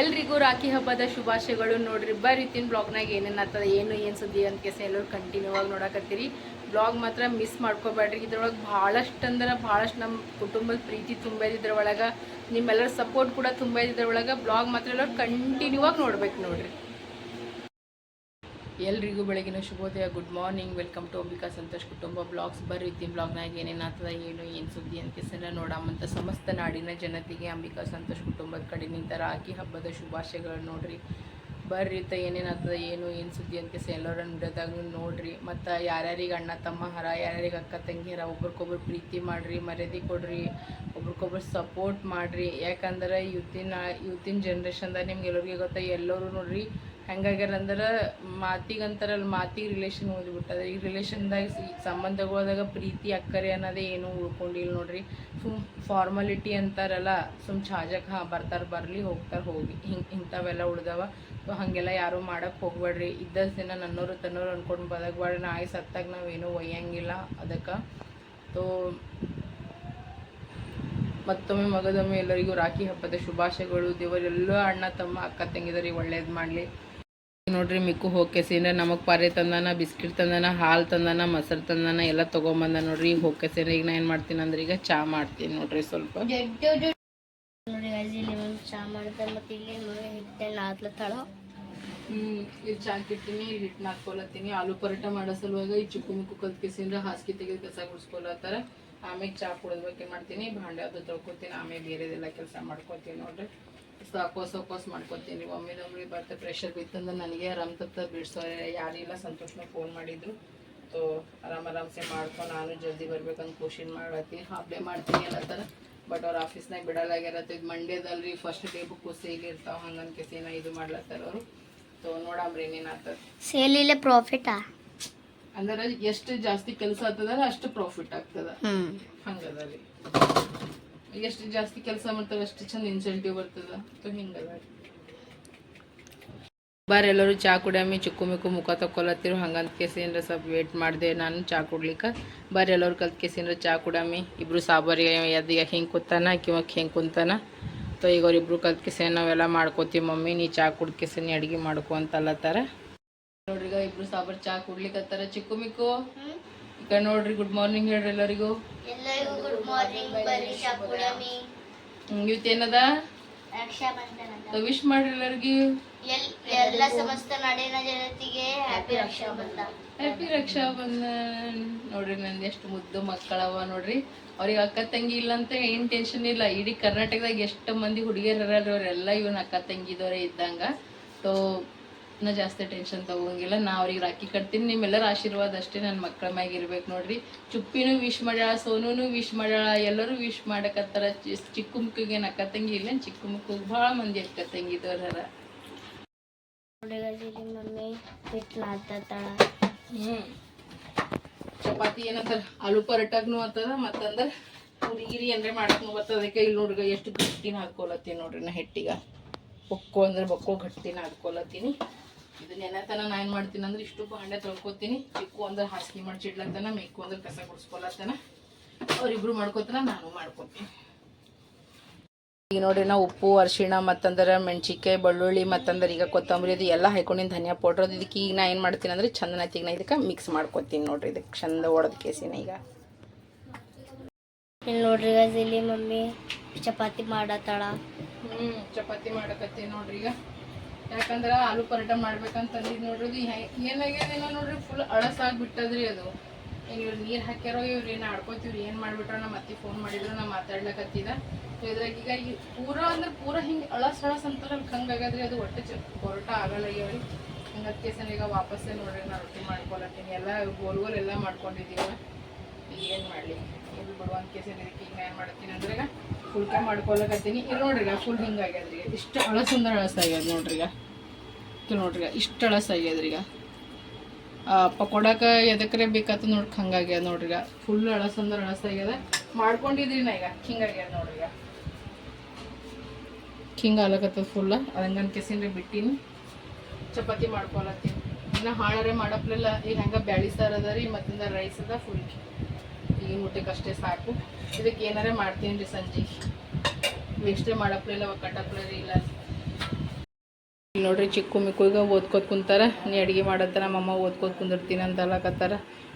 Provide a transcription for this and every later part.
ಎಲ್ರಿಗೂ ರಾಖಿ ಹಬ್ಬದ ಶುಭಾಶಯಗಳು ನೋಡ್ರಿ. ಬರ್ರಿ ತಿನ್ ಬ್ಲಾಗ್ನಾಗ ಏನೇನು ಆಗ್ತದೆ, ಏನು ಏನು ಸುದ್ದಿ ಅಂತ ಕೇಸ ಎಲ್ಲರೂ ಕಂಟಿನ್ಯೂ ಆಗಿ ನೋಡಕತ್ತೀರಿ. ಬ್ಲಾಗ್ ಮಾತ್ರ ಮಿಸ್ ಮಾಡ್ಕೋಬೇಡ್ರಿ ಇದ್ರೊಳಗೆ ಭಾಳಷ್ಟು ಅಂದ್ರೆ ಭಾಳಷ್ಟು ನಮ್ಮ ಕುಟುಂಬದ ಪ್ರೀತಿ ತುಂಬೈದು ಇದ್ರೊಳಗೆ. ನಿಮ್ಮೆಲ್ಲರ ಸಪೋರ್ಟ್ ಕೂಡ ತುಂಬೈದು ಇದ್ರೊಳಗೆ. ಬ್ಲಾಗ್ ಮಾತ್ರ ಎಲ್ಲರೂ ಕಂಟಿನ್ಯೂ ಆಗಿ ನೋಡ್ಬೇಕು ನೋಡ್ರಿ. ಎಲ್ರಿಗೂ ಬೆಳಗಿನ ಶುಭೋದಯ. Good morning welcome to Ambika Santosh ಕುಟುಂಬ ಬ್ಲಾಗ್ಸ್ ಇತ್ತಿನ ಬ್ಲಾಗ್ನಾಗ ಏನೇನು ಆಗ್ತದ ಏನು ಏನು ಸುದ್ದಿ ಅಂತ ಕೆಸರ ನೋಡಾಮಂತ ಸಮಸ್ತ ನಾಡಿನ ಜನತೆಗೆ ಅಂಬಿಕಾ ಸಂತೋಷ್ ಕುಟುಂಬದ ಕಡೆಯಿಂದ ರಾಕಿ ಹಬ್ಬದ ಶುಭಾಶಯಗಳು ನೋಡ್ರಿ. ಬರ್ರಿ ತ ಏನೇನು ಆಗ್ತದ ಏನು ಏನು ಸುದ್ದಿ ಅಂತ ಕೆಸ ಎಲ್ಲರನ್ನ ವಿಡಿಯೋದಾಗ ನೋಡ್ರಿ. ಮತ್ತು ಯಾರ್ಯಾರಿಗೆ ಅಣ್ಣ, ತಮ್ಮ ಹರ, ಯಾರ್ಯಾರಿಗೆ ಅಕ್ಕ ತಂಗಿ ಹರ ಒಬ್ರಿಗೊಬ್ರು ಪ್ರೀತಿ ಮಾಡಿರಿ, ಮರ್ಯಾದೆ ಕೊಡ್ರಿ ಒಬ್ರಿಗೊಬ್ರು ಸಪೋರ್ಟ್ ಮಾಡಿರಿ. ಯಾಕಂದ್ರೆ ಇವತ್ತಿನ ಇವತ್ತಿನ ಜನ್ರೇಷನ್ದಾಗ ನಿಮ್ಗೆ ಎಲ್ಲರಿಗೆ ಗೊತ್ತಾ, ಎಲ್ಲರೂ ನೋಡ್ರಿ ಹೆಂಗಾಗ್ಯಾರ ಅಂದ್ರೆ ಮಾತಿಗೆ ಅಂತಾರಲ್ಲ ಮಾತಿಗೆ ರಿಲೇಷನ್ ಓದಿಬಿಟ್ಟದ. ಈ ರಿಲೇಷನ್ದಾಗ ಸಂಬಂಧಗಳದಾಗ ಪ್ರೀತಿ, ಅಕ್ಕರೆ ಅನ್ನೋದೇ ಏನೂ ಉಳ್ಕೊಂಡಿಲ್ಲ ನೋಡ್ರಿ. ಸುಮ್ ಫಾರ್ಮಾಲಿಟಿ ಅಂತಾರಲ್ಲ, ಸುಮ್ ಛಾಜಕ್ ಹಾಂ ಬರ್ತಾರೆ, ಬರಲಿ, ಹೋಗ್ತಾರೆ, ಹೋಗಿ. ಹಿಂಗೆ, ಇಂಥವೆಲ್ಲ ಉಳ್ದವ. ಸೊ ಹಾಗೆಲ್ಲ ಯಾರೂ ಮಾಡಕ್ಕೆ ಹೋಗ್ಬೇಡ್ರಿ ಇದ್ದಷ್ಟು ದಿನ ನನ್ನೋರು ತನ್ನೋರು ಅಂದ್ಕೊಂಡು ಬದಕ್ಬೇಡ್ರಿ ನಾಯಿ ಸತ್ತಾಗ ನಾವೇನೂ ಒಯ್ಯಂಗಿಲ್ಲ ಅದಕ್ಕೆ. ತೋ, ಮತ್ತೊಮ್ಮೆ ಮಗದೊಮ್ಮೆ ಎಲ್ಲರಿಗೂ ರಾಖಿ ಹಬ್ಬದ ಶುಭಾಶಯಗಳು. ದೇವರೆಲ್ಲ ಅಣ್ಣ ತಮ್ಮ, ಅಕ್ಕ ತಂಗಿದರಿ ಒಳ್ಳೇದು ಮಾಡಲಿ. ನೋಡ್ರಿ, ಮಿಕ್ಕು ಹೋಗ್ಕೆಸಿಂದ ನಮಗೆ ಪಾರೆ ತಂದಾನ, ಬಿಸ್ಕಿಟ್ ತಂದಾನ, ಹಾಲು ತಂದಾನ, ಮೊಸರು ತಂದಾನ, ಎಲ್ಲ ತೊಗೊಂಬಂದ ನೋಡ್ರಿ, ಈಗ ಹೋಗ್ಕೆಸಿಂದ ಈಗ ನಾ ಏನು ಮಾಡ್ತೀನಿ ಅಂದ್ರೆ ಈಗ ಚಾ ಮಾಡ್ತೀನಿ ನೋಡ್ರಿ ಸ್ವಲ್ಪ. ಚಾ ಮಾಡ್ತಾರೆ ಮತ್ತೆ ಇಲ್ಲಿ ಇಲ್ಲಿ ಚಾ ಕಿಟ್ಟಿನಿ ಇಲ್ಲಿ ಹಿಟ್ಟು ಹಾಕ್ಕೊಳತ್ತೀನಿ. ಆಲೂ ಪರೋಟ ಮಾಡೋ ಸಲುವಾಗ ಈ ಚುಕ್ಕು ಮುಕ್ಕು ಕಲ್ತ್ಕೆಸಿಂದ ಹಾಸಿಗೆ ತೆಗೆದು ಕಸ ಗುಡ್ಸ್ಕೊಳತ್ತಾರ ಆಮೇಲೆ ಚಾ ಕುಡಿದ್ಬೇಕು ಏನು ಮಾಡ್ತೀನಿ, ಭಾಂಡೆ ಅದು ತೊಳ್ಕೊತೀನಿ. ಆಮೇಲೆ ಬೇರೆದೆಲ್ಲ ಕೆಲಸ ಮಾಡ್ಕೊತೀನಿ ನೋಡ್ರಿ. ಸಾಕೋಸ್ ಸಾಕೋಸ್ ಮಾಡ್ಕೊತೀನಿ. ಒಮ್ಮೆ ಒಮ್ಮೆ ಬರ್ತೆ ಪ್ರೆಷರ್ ಬಿತ್ತಂದ್ರೆ ನನಗೆ ಆರಾಮ್ ತಪ್ಪ ಬಿಡ್ಸೋರೆ ಯಾರಿಲ್ಲ ಸಂತೋಷನ ಫೋನ್ ಮಾಡಿದ್ರು ಸೊ ಆರಾಮ್ ಆರಾಮ್ಸೆ ಮಾಡ್ಕೊಂಡು ನಾನು ಜಲ್ದಿ ಬರ್ಬೇಕಂತ ಕೋಶಿನ್ ಮಾಡತ್ತೀನಿ ಹಾಬ್ಲೆ ಮಾಡ್ತೀನಿ ಎಲ್ಲ ಥರ. ಬಟ್ ಅವ್ರ ಆಫೀಸ್ನಾಗ ಬಿಡಲಾಗಿರತ್ತೆ ಇದು ಮಂಡ್ಯದಲ್ಲಿ ಫಸ್ಟ್ ಡೇ ಬುಕ್ ಸೇಲ್ ಇರ್ತಾವ. ಹಂಗಂತ ಕೇಸಿನ ಇದು ಮಾಡ್ಲತ್ತಾರ ಅವರು. ಸೊ ನೋಡಾಮ್ರಿ ಏನೇನಾಗ್ತದೆ ಸೇಲ್ ಇಲ್ಲ ಪ್ರಾಫಿಟಾ ಅಂದ್ರೆ ಎಷ್ಟು ಜಾಸ್ತಿ ಕೆಲಸ ಆಗ್ತದ ಅಷ್ಟು ಪ್ರಾಫಿಟ್ ಆಗ್ತದ. ಹಂಗದ ರೀ. ಎಷ್ಟು ಜಾಸ್ತಿ ಕೆಲಸ ಮಾಡ್ತಾರೆ ಅಷ್ಟು ಚಂದ ಇನ್ಸೆಂಟಿವ್ ಬರ್ತದ. ಸೊ ಹಿಂಗದ ಬಾರ್ ಎಲ್ಲರೂ ಚಾ ಕುಡಿಯಮ್ಮಿ ಚಿಕ್ಕು ಮಿಕ್ಕು ಮುಖ ತಕ್ಕೊಲತ್ತಿರು. ಹಂಗಂತ ಕೇಸಿಂದ್ರ ಸ್ವಲ್ಪ ವೇಟ್ ಮಾಡಿದೆ. ನಾನು ಚಾ ಕುಡ್ಲಿಕ್ಕೆ. ಬಾರ್ ಎಲ್ಲರೂ ಕಲ್ತ್ ಕೇಸಿಂದ್ರ ಚಾ ಕುಡಮ್ಮಿ ಇಬ್ರು ಸಾಬಾರಿಗೆ ಅದೀಗ ಹಿಂಗೆ ಕೂತಾನ ಕಿವಕ್ಕೆ ಹಿಂಗೆ ಕುಂತಾನ. ತೊ ಈಗ ಅವ್ರಿಬ್ರು ಕಲ್ತ್ ಕೇಸಿ ನಾವೆಲ್ಲ ಮಾಡ್ಕೋತೀವಿ ಮಮ್ಮಿ. ನೀ ಚಾ ಕುಡ್ ಕೇಸಿ ನೀ ಅಡಿಗೆ ಮಾಡ್ಕೊ ಅಂತ ಅಲ್ಲತ್ತಾರ ನೋಡ್ರಿ ಈಗ ಇಬ್ರು ಸಾಬಾರಿ ಚಾ ಕುಡ್ಲಿಕ್ಕತ್ತಾರ ಚಿಕ್ಕು ಮಿಕ್ಕು. ಈಗ ನೋಡ್ರಿ ಗುಡ್ ಮಾರ್ನಿಂಗ್ ಹೇಳ್ರಿ ಎಲ್ಲರಿಗೂ. ಎಲ್ಲರಿಗೂ ಗುಡ್ ಮಾರ್ನಿಂಗ್ ಇವತ್ತೇನದ ವಿಶ್ ಮಾಡ್ರಿ ಎಲ್ಲರಿಗೂ. ಎಲ್ಲ ಸಮಸ್ತ ನಾಡಿನ ಜನತೆಗೆ ಹ್ಯಾಪಿ ರಕ್ಷಾ ಬಂಧನ ಹ್ಯಾಪಿ ರಕ್ಷಾ ಬಂಧನ್ ನೋಡ್ರಿ ನಂದು ಎಷ್ಟು ಮುದ್ದು ಮಕ್ಕಳವ ನೋಡ್ರಿ. ಅವ್ರಿಗೆ ಅಕ್ಕ ತಂಗಿ ಇಲ್ಲ ಅಂತ ಏನ್ ಟೆನ್ಷನ್ ಇಲ್ಲ. ಇಡೀ ಕರ್ನಾಟಕದಾಗ ಎಷ್ಟು ಮಂದಿ ಹುಡುಗಿಯರ ಅವರೆಲ್ಲ. ಇವನ್ ಅಕ್ಕ ತಂಗಿದವರೇ ಇದ್ದಂಗ. ಸೊ ನಾ ಜಾಸ್ತಿ ಟೆನ್ಷನ್ ತಗೋಂಗಿಲ್ಲ. ನಾ ಅವ್ರಿಗೆ ರಾಖಿ ಕಟ್ತೀನಿ. ನಿಮ್ಮೆಲ್ಲರ ಆಶೀರ್ವಾದ ಅಷ್ಟೇ ನನ್ನ ಮಕ್ಕಳ ಮ್ಯಾಗ ಇರ್ಬೇಕು ನೋಡ್ರಿ. ಚುಪ್ಪಿನೂ ವಿಶ್ ಮಾಡ್ಯಾಳ ಸೋನೂನು ವಿಶ್ ಮಾಡ್ಯಾಳ ಎಲ್ಲರೂ ವಿಶ್ ಮಾಡಕತ್ತಾರ. ಚಿಕ್ಕ ಮುಕ್ಕಿಗೆ ಏನ್ ಅಕ್ಕ ತಂಗಿ ಇಲ್ಲ ಚಿಕ್ಕ ಮುಕ್ಕಿಗೆ ಭಾಳ ಮಂದಿ ಅಕ್ಕ ತಂಗಿ ಮಮ್ಮಿ ಹ್ಮ್. ಚಪಾತಿ ಏನಂತಾರ? ಆಲೂ ಪರೋಟಾಗ್ನು ಆತದ ಮತ್ತಂದ್ರ ಪೂರಿ ಗಿರಿ ಏನ್ರೆ ಮಾಡಕ್ನು ಬರ್ತದ. ಅದಕ್ಕೆ ಇಲ್ಲಿ ನೋಡ್ರಿ ಎಷ್ಟು ಗಟ್ಟಿನ ಹಾಕೊಳತ್ತೀನಿ ನೋಡ್ರಿ ನಾ ಹೆಟ್ಟಿಗ. ಬೊಕ್ಕೋ ಅಂದ್ರೆ ಬೊಕ್ಕೋ ಗಟ್ಟಿನ ಹಾಕೊಳತ್ತೀನಿ ಇದನ್ನ ಏನತನ ನಾ ಏನು ಮಾಡ್ತೀನಿ ಅಂದ್ರೆ ಇಷ್ಟು ಬಾಂಡೆ ತೊಳ್ಕೊತೀನಿ. ಚಿಕ್ಕು ಅಂದ್ರೆ ಹಾಸಿಗೆ ಮಾಡ್ಚಿಡ್ಲತ್ತನ ಮಿಕ್ಕು ಅಂದ್ರೆ ಕಸ ಗುಡಿಸ್ಕೊಳತ್ತನ ಅವರಿಬ್ರು ಮಾಡ್ಕೊತನ ನಾನು ಮಾಡ್ಕೊತೀನಿ. ಈಗ ನೋಡ್ರಿ ನಾವು ಉಪ್ಪು ಅರಿಶಿಣ ಮತ್ತಂದ್ರೆ ಮೆಣಸಿನ್ಕಾಯಿ ಬೆಳ್ಳುಳ್ಳಿ ಮತ್ತಂದ್ರೆ ಈಗ ಕೊತ್ತಂಬರಿ ಅದು ಎಲ್ಲ ಹಾಕೊಂಡಿನಿ ಧನಿಯಾ ಪೌಡ್ರ್ ಅದು ಇದಕ್ಕೆ ಈಗ ನಾ ಏನು ಮಾಡ್ತೀನಿ ಅಂದ್ರೆ ಚಂದನ ನಾ ಇದಕ್ಕೆ ಮಿಕ್ಸ್ ಮಾಡ್ಕೊತೀನಿ ನೋಡ್ರಿ ಇದಕ್ಕೆ ಚಂದ ಒಡೆದ ಕೇಸಿನ ಈಗ. ಇಲ್ಲಿ ನೋಡ್ರಿ ಇಲ್ಲಿ ಮಮ್ಮಿ ಚಪಾತಿ ಮಾಡತ್ತಾಳ. ಹ್ಞೂ ಚಪಾತಿ ಮಾಡಕತ್ತೀನಿ ನೋಡ್ರಿ ಈಗ. ಯಾಕಂದ್ರೆ ಆಲೂ ಪರೋಟ ಮಾಡ್ಬೇಕಂತಂದಿದ್ದು ನೋಡ್ರಿ ಏನಾಗ್ಯದೇನೋ ನೋಡ್ರಿ ಫುಲ್ ಅಳಸಾಗ್ಬಿಟ್ಟದ್ರಿ ಅದು. ಏನು ಇವ್ರು ನೀರು ಹಾಕ್ಯಾರೋ, ಇವ್ರು ಏನು ಆಡ್ಕೋತೀವ್ರಿ, ಏನು ಮಾಡ್ಬಿಟ್ರ ನಮ್ಮ ಅತ್ತೆ ಫೋನ್ ಮಾಡಿದ್ರು, ನಾ ಮಾತಾಡ್ಲಕತ್ತಿದ. ಇದ್ರಾಗ ಈಗ ಈ ಪೂರ ಅಂದ್ರೆ ಪೂರ ಹಿಂಗೆ ಅಳಸ್ ಅಳಸ್ ಅಂತಾರಲ್ಲ ಹಂಗಾಗದ್ರಿ ಅದು ಒಟ್ಟೆ ಪರೋಟ ಆಗಲ್ಲ ಆಗ್ಯಾವ್ರಿ ಹಂಗತ್ತೆ ಸಲ ಈಗ ವಾಪಸ್ಸೇ ನೋಡ್ರಿ, ನಾ ರೊಟ್ಟಿ ಮಾಡ್ಕೊಳತ್ತೀನಿ. ಎಲ್ಲ ಗೋಲ್ ಗೋಲ್ ಎಲ್ಲ ಮಾಡ್ಕೊಂಡಿದ್ದೀವಿ ಏನು ಮಾಡಲಿ? ಫುಲ್ ಬಿಡು ಒಂದು ಕೇಸ್ ಇದಕ್ಕೆ ಈಗ ಏನು ಮಾಡ್ತೀನಿ ಅಂದ್ರೆ ಫುಲ್ಕ ಮಾಡ್ಕೊಳಕತ್ತೀನಿ. ಇಲ್ಲಿ ನೋಡ್ರಿ ಈಗ ಫುಲ್ ಹಿಂಗೆ ಆಗ್ಯದ್ರಿ ಈಗ. ಇಷ್ಟು ಅಳಸ್ ಹಳಸಾಗ್ಯದ ನೋಡ್ರಿ ಈಗ. ಇಲ್ಲಿ ನೋಡ್ರಿ ಇಷ್ಟು ಅಳಸ್ ಆಗ್ಯದ್ರಿ ಈಗ. ಆ, ಪಕೋಡಾಕ ಎದಕ್ರೆ ಬೇಕಾತ ನೋಡ್ರಿ ಹಂಗಾಗ್ಯದ ನೋಡ್ರಿ ಈಗ. ಫುಲ್ ಅಳಸ್ ಹಳಸಾಗ್ಯದ ಮಾಡ್ಕೊಂಡಿದ್ರಿ ನಾ ಈಗ. ಹಿಂಗಾಗ್ಯದ ನೋಡ್ರಿ ಈಗ. ಹಿಂಗೆ ಆಲಕತ್ತದ ಫುಲ್ ಅದಂಗನ್ ಕೆಸಿನ್ರಿ ಬಿಟ್ಟೀನಿ. ಚಪಾತಿ ಮಾಡ್ಕೊಳತ್ತೀನಿ. ಇನ್ನು ಹಾಳರೆ ಮಾಡಪ್ಲೆಲ್ಲ. ಈಗ ಹಂಗೆ ಬ್ಯಾಳಿ ಸಾರು ಅದ ರೀ ಮತ್ತಿಂದ ರೈಸ್ ಅದ ಫುಲ್ ಈಗ ಊಟಕ್ಕೆ ಅಷ್ಟೇ ಸಾಕು. ಇದಕ್ಕೆ ಏನಾರೇ ಮಾಡ್ತೀನಿ ರೀ ಸಂಜೆ. ವೇಸ್ಟೇ ಮಾಡಪ್ಲಿಲ್ಲ ರೀ ಇಲ್ಲ. ನೋಡ್ರಿ ಚಿಕ್ಕ ಮಿಕ್ಕು ಈಗ ಓದ್ಕೋತ ಕುಂತಾರ. ನೀ ಅಡುಗೆ ಮಾಡತ್ತ ನಮ್ಮಮ್ಮ ಓದ್ಕೋತ ಕುಂದಿರ್ತೀನಿ ಅಂತ ಅಲ್ಲಕತ್ತಾರ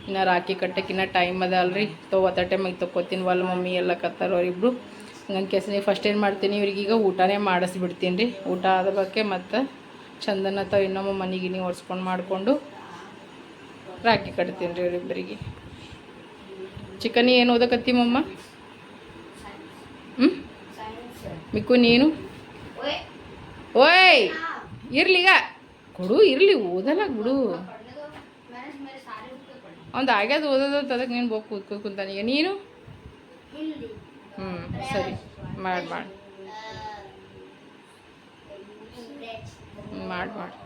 ಇನ್ನು ರಾಖಿ ಕಟ್ಟಕ್ಕಿನ್ನ ಟೈಮ್ ಅದ ಅಲ್ರಿ. ತೋ ಒತ್ತಟೆ ಟೈಮಾಗಿ ತೊಗೋತೀನಿ ವಲ್ ಮಮ್ಮಿ ಎಲ್ಲ ಕತ್ತಾರ ಅವರಿಬ್ರು. ಹಂಗಂಗೆ ಕೆಸ ಫಸ್ಟ್ ಏನು ಮಾಡ್ತೀನಿ ಇವ್ರಿಗೀಗ ಊಟನೇ ಮಾಡಿಸ್ಬಿಡ್ತೀನಿ ರೀ. ಊಟ ಆದ ಬಗ್ಗೆ ಮತ್ತು ಚಂದನ ತಾವು ಇನ್ನೊಮ್ಮ ಮನೆಗಿನಿ ಒರೆಸ್ಕೊಂಡು ಮಾಡಿಕೊಂಡು ರಾಖಿ ಕಟ್ತೀನಿ ರೀ ಇವರಿಬ್ಬರಿಗೆ ಚಿಕನಿ ಏನು ಓದಕತ್ತಿ ಮಮ್ಮ? ಹ್ಞೂ ಮಿಕ್ಕು ನೀನು? ಓಯ್! ಇರ್ಲಿಗ ಕೊಡು, ಇರ್ಲಿ, ಓದಲ್ಲ ಬಿಡು. ಒಂದು ಆಗ್ಯದ ಓದೋದು ಅಂತ ಅದಕ್ಕೆ ನೀನು ಬೋಕ್ ಕೂತ್ಕೊ ಕುಂತಾನೀಗ ನೀನು? ಹ್ಞೂ ಸರಿ. ಮಾಡಿ ಮಾಡಿ. ಮಾಡಿ ಮಾಡಿ.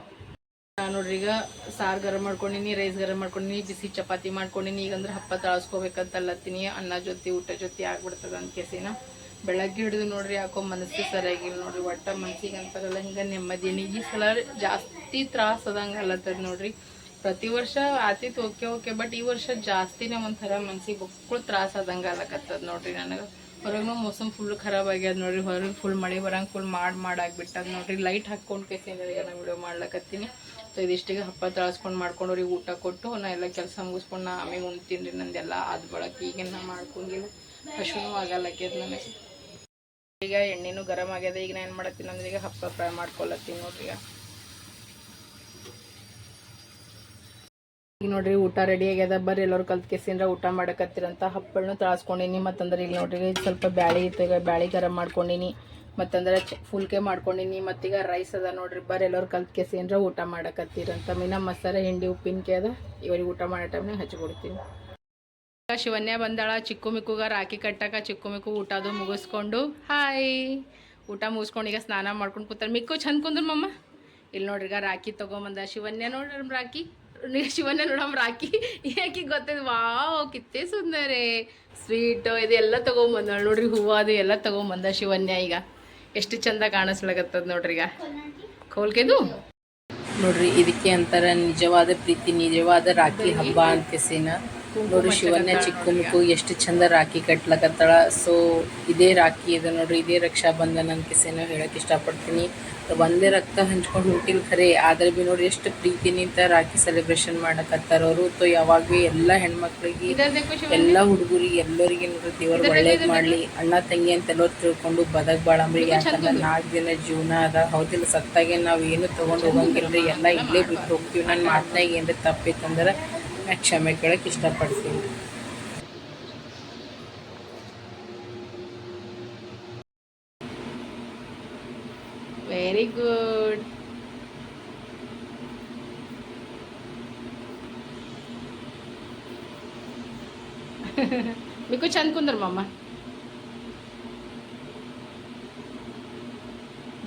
ನೋಡ್ರಿ, ಈಗ ಸಾರು ಗರಂ ಮಾಡ್ಕೊಂಡಿನಿ, ರೈಸ್ ಗರಂ ಮಾಡ್ಕೊಂಡಿನಿ, ಬಿಸಿ ಚಪಾತಿ ಮಾಡ್ಕೊಂಡಿನಿ ಈಗ ಅಂದ್ರೆ ಹಪ್ಪ ತಾಳ್ಸ್ಕೋಬೇಕಂತ ಅಲ್ಲತ್ತೀನಿ ಅನ್ನ ಜೊತೆ, ಊಟ ಜೊತೆ ಆಗ್ಬಿಡ್ತದ ಅಂತ ಕೆಸಿನ. ಬೆಳಗ್ಗೆ ಹಿಡಿದು ನೋಡ್ರಿ, ಯಾಕೋ ಮನಸ್ಸಿಗೆ ಸರಿಯಾಗಿಲ್ಲ ನೋಡ್ರಿ, ಒಟ್ಟ ಮನ್ಸಿಗೆ ಅಂತಾರಲ್ಲ ಹಿಂಗೆ ನೆಮ್ಮದಿನಿ ಈ ಸಲ ಜಾಸ್ತಿ ತ್ರಾಸ ಅದಂಗೆ ಅಲ್ಲತ್ತದ ನೋಡ್ರಿ. ಪ್ರತಿ ವರ್ಷ ಆತಿತ್ತು ಓಕೆ ಓಕೆ ಬಟ್ ಈ ವರ್ಷ ಜಾಸ್ತಿನೇ ಒಂಥರ ಮನ್ಸಿಗೆ ಬಕ್ಕಳು ತ್ರಾಸ ಆದಂಗೆ ಅಲ್ಲಕತ್ತದ ನೋಡ್ರಿ ನನಗೆ. ಹೊರಗೂ ಮೋಸಮ್ ಫುಲ್ ಖರಾಬ್ ಆಗ್ಯದ ನೋಡ್ರಿ, ಹೊರಗೆ ಫುಲ್ ಮಳೆ ಬರಂಗೆ ಫುಲ್ ಮಾಡಿ ಮಾಡಾಗ್ಬಿಟ್ಟದ ನೋಡ್ರಿ. ಲೈಟ್ ಹಾಕ್ಕೊಂಡು ಕೇಸಿನ ವಿಡಿಯೋ ಮಾಡ್ಲಕತ್ತೀನಿ. ಇದಿಷ್ಟಿಗೆ ಹಪ್ಪ ತಳಸ್ಕೊಂಡು ಮಾಡ್ಕೊಂಡು ಅವ್ರಿಗೆ ಊಟ ಕೊಟ್ಟು ನಾ ಎಲ್ಲ ಕೆಲಸ ಮುಗಿಸ್ಕೊಂಡು ನಾ ಆಮೇಲೆ ಉಣ್ತೀನಿ ರೀ ನಂದೆಲ್ಲ ಅದು ಬಳಕೆ. ಈಗ ನಾ ಮಾಡ್ಕೊಂಗಿಲ್ಲ ಹಶುನೂ ಆಗಲ್ಲಕ್ಯದ ನನಗೆ. ಈಗ ಎಣ್ಣೆನೂ ಗರಂ ಆಗ್ಯದ, ಈಗ ನಾ ಏನು ಮಾಡತ್ತೀನಿ ಅಂದ್ರೆ ಈಗ ಹಪ್ಪ ಫ್ರೈ ಮಾಡ್ಕೊಳತ್ತೀನಿ ನೋಡ್ರಿ ಈಗ. ಈಗ ನೋಡ್ರಿ ಊಟ ರೆಡಿ ಆಗ್ಯದ, ಬರ್ರಿ ಎಲ್ಲರೂ ಕಲ್ತ್ ಕೆಸಿಂದ್ರ ಊಟ ಮಾಡಕತ್ತಿರಂತ ಹಪ್ಪಳನ್ನು ತಳಸ್ಕೊಂಡಿನಿ ಮತ್ತಂದ್ರೆ ಈಗ ನೋಡ್ರಿ, ಸ್ವಲ್ಪ ಬ್ಯಾಳಿ ಇತ್ತು, ಈಗ ಬ್ಯಾಳಿ ಗರಂ ಮಾಡ್ಕೊಂಡಿನಿ. ಮತ್ತಂದ್ರೆ ಫುಲ್ಕೆ ಮಾಡ್ಕೊಂಡಿನಿ, ಮತ್ತೀಗ ರೈಸ್ ಅದ ನೋಡ್ರಿ ಬರ್ರಿ ಎಲ್ಲರೂ ಕಲ್ತ್ ಏನರ ಊಟ ಮಾಡಕತ್ತೀರಂತ ಮೀನ ಮಸಾಲೆ ಹಿಂಡಿ ಉಪ್ಪಿನಕಾಯಿ ಅದ, ಇವರಿಗೆ ಊಟ ಮಾಡೋ ಟೈಮ್ನಾಗ ಹಚ್ಚಿಬಿಡ್ತೀನಿ ಶಿವನ್ಯ ಬಂದಾಳ, ಚಿಕ್ಕು ಮಿಕ್ಕುಗ ರಾಖಿ ಕಟ್ಟಕ ಚಿಕ್ಕು ಮಿಕ್ಕು ಊಟ ಅದು ಮುಗಿಸ್ಕೊಂಡು, ಹಾಯ್. ಊಟ ಮುಗಿಸ್ಕೊಂಡು ಈಗ ಸ್ನಾನ ಮಾಡ್ಕೊಂಡು ಕೂತಾರೆ. ಮಿಕ್ಕು ಚಂದ ಕುಂದ್ರ ಮಮ್ಮ. ಇಲ್ಲಿ ನೋಡ್ರಿ ಈಗ ರಾಖಿ ತೊಗೊಂಬಂದ ಶಿವನ್ಯ ನೋಡ್ರಿ ರಾಖಿ. ನೀ ಶಿವನ್ಯ ನೋಡಮ್ಮ ರಾಖಿ. ಯಾಕೆ ಗೊತ್ತದ, ವಾವ್, ಕಿತ್ತೆ ಸುಂದರೇ. ಸ್ವೀಟು, ಇದೆಲ್ಲ ತೊಗೊಂಬಂದ ನೋಡ್ರಿ ಹೂವು ಅದು ಎಲ್ಲ ತೊಗೊಂಬಂದ ಶಿವನ್ಯ ಈಗ. ಎಷ್ಟು ಚಂದ ಕಾಣಿಸ್ಲಾಗತ್ತದ ನೋಡ್ರಿ ಈಗ. ಕೋಲ್ಕೆದು ನೋಡ್ರಿ ಇದಕ್ಕೆ ಅಂತಾರ ನಿಜವಾದ ಪ್ರೀತಿ ನಿಜವಾದ ರಾಖಿ ಹಬ್ಬ ಅಂತೆಸಿನ ನೋಡ್ರಿ ಶಿವನ್ಯ ಚಿಕ್ಕ ಮಗು ಎಷ್ಟು ಚಂದ ರಾಖಿ ಕಟ್ಲಕತ್ತಾಳ. ಸೊ ಇದೇ ರಾಖಿ ಇದೆ ನೋಡ್ರಿ ಇದೇ ರಕ್ಷಾ ಬಂಧನ ಅಂತೆಸೇನೋ ಹೇಳಕ್ ಇಷ್ಟಪಡ್ತೀನಿ. ಒಂದೇ ರಕ್ತ ಹಂಚ್ಕೊಂಡು ಹುಟ್ಟಿಲ್ ಖರೆ. ಆದ್ರೆ ಬಿ ನೋಡಿ ಎಷ್ಟು ಪ್ರೀತಿನಿಂದ ರಾಖಿ ಸೆಲೆಬ್ರೇಷನ್ ಮಾಡಕತ್ತಾರ ಅವರು. ತೊ ಯಾವಾಗ ಬಿ ಎಲ್ಲ ಹೆಣ್ಮಕ್ಳಿಗೆ ಎಲ್ಲ ಹುಡುಗರಿಗೆ ಎಲ್ಲರಿಗೆ ನೋಡಿ ದೇವರು ಒಳ್ಳೇದು ಮಾಡ್ಲಿ. ಅಣ್ಣ ತಂಗಿ ಅಂತ ಎಲ್ಲರೂ ತಿಳ್ಕೊಂಡು ಬದಕ್ ಬಾಳಂಬ್ರಿ ಯಾಕಂದ್ರೆ ನಾಲ್ಕು ದಿನ ಜೀವನ ಅದ. ಹೌದಿಲ್ಲ ಸತ್ತಾಗೆ ನಾವು ಏನು ತಗೊಂಡು ಹೋಗಂಗಿಲ್ರಿ. ಎಲ್ಲ ಇಲ್ಲೇ ಬಿಟ್ಟು ಹೋಗ್ತೀವಿ. ನನ್ನ ಮಾತನಾಗ ಏನಾರ ತಪ್ಪಿತ್ತಂದ್ರೆ ನಾ ಕ್ಷಮೆ ಕೇಳಕ್ಕೆ ಇಷ್ಟಪಡ್ತೀನಿ. very good. మీకు చనుకుందరు మమ్మ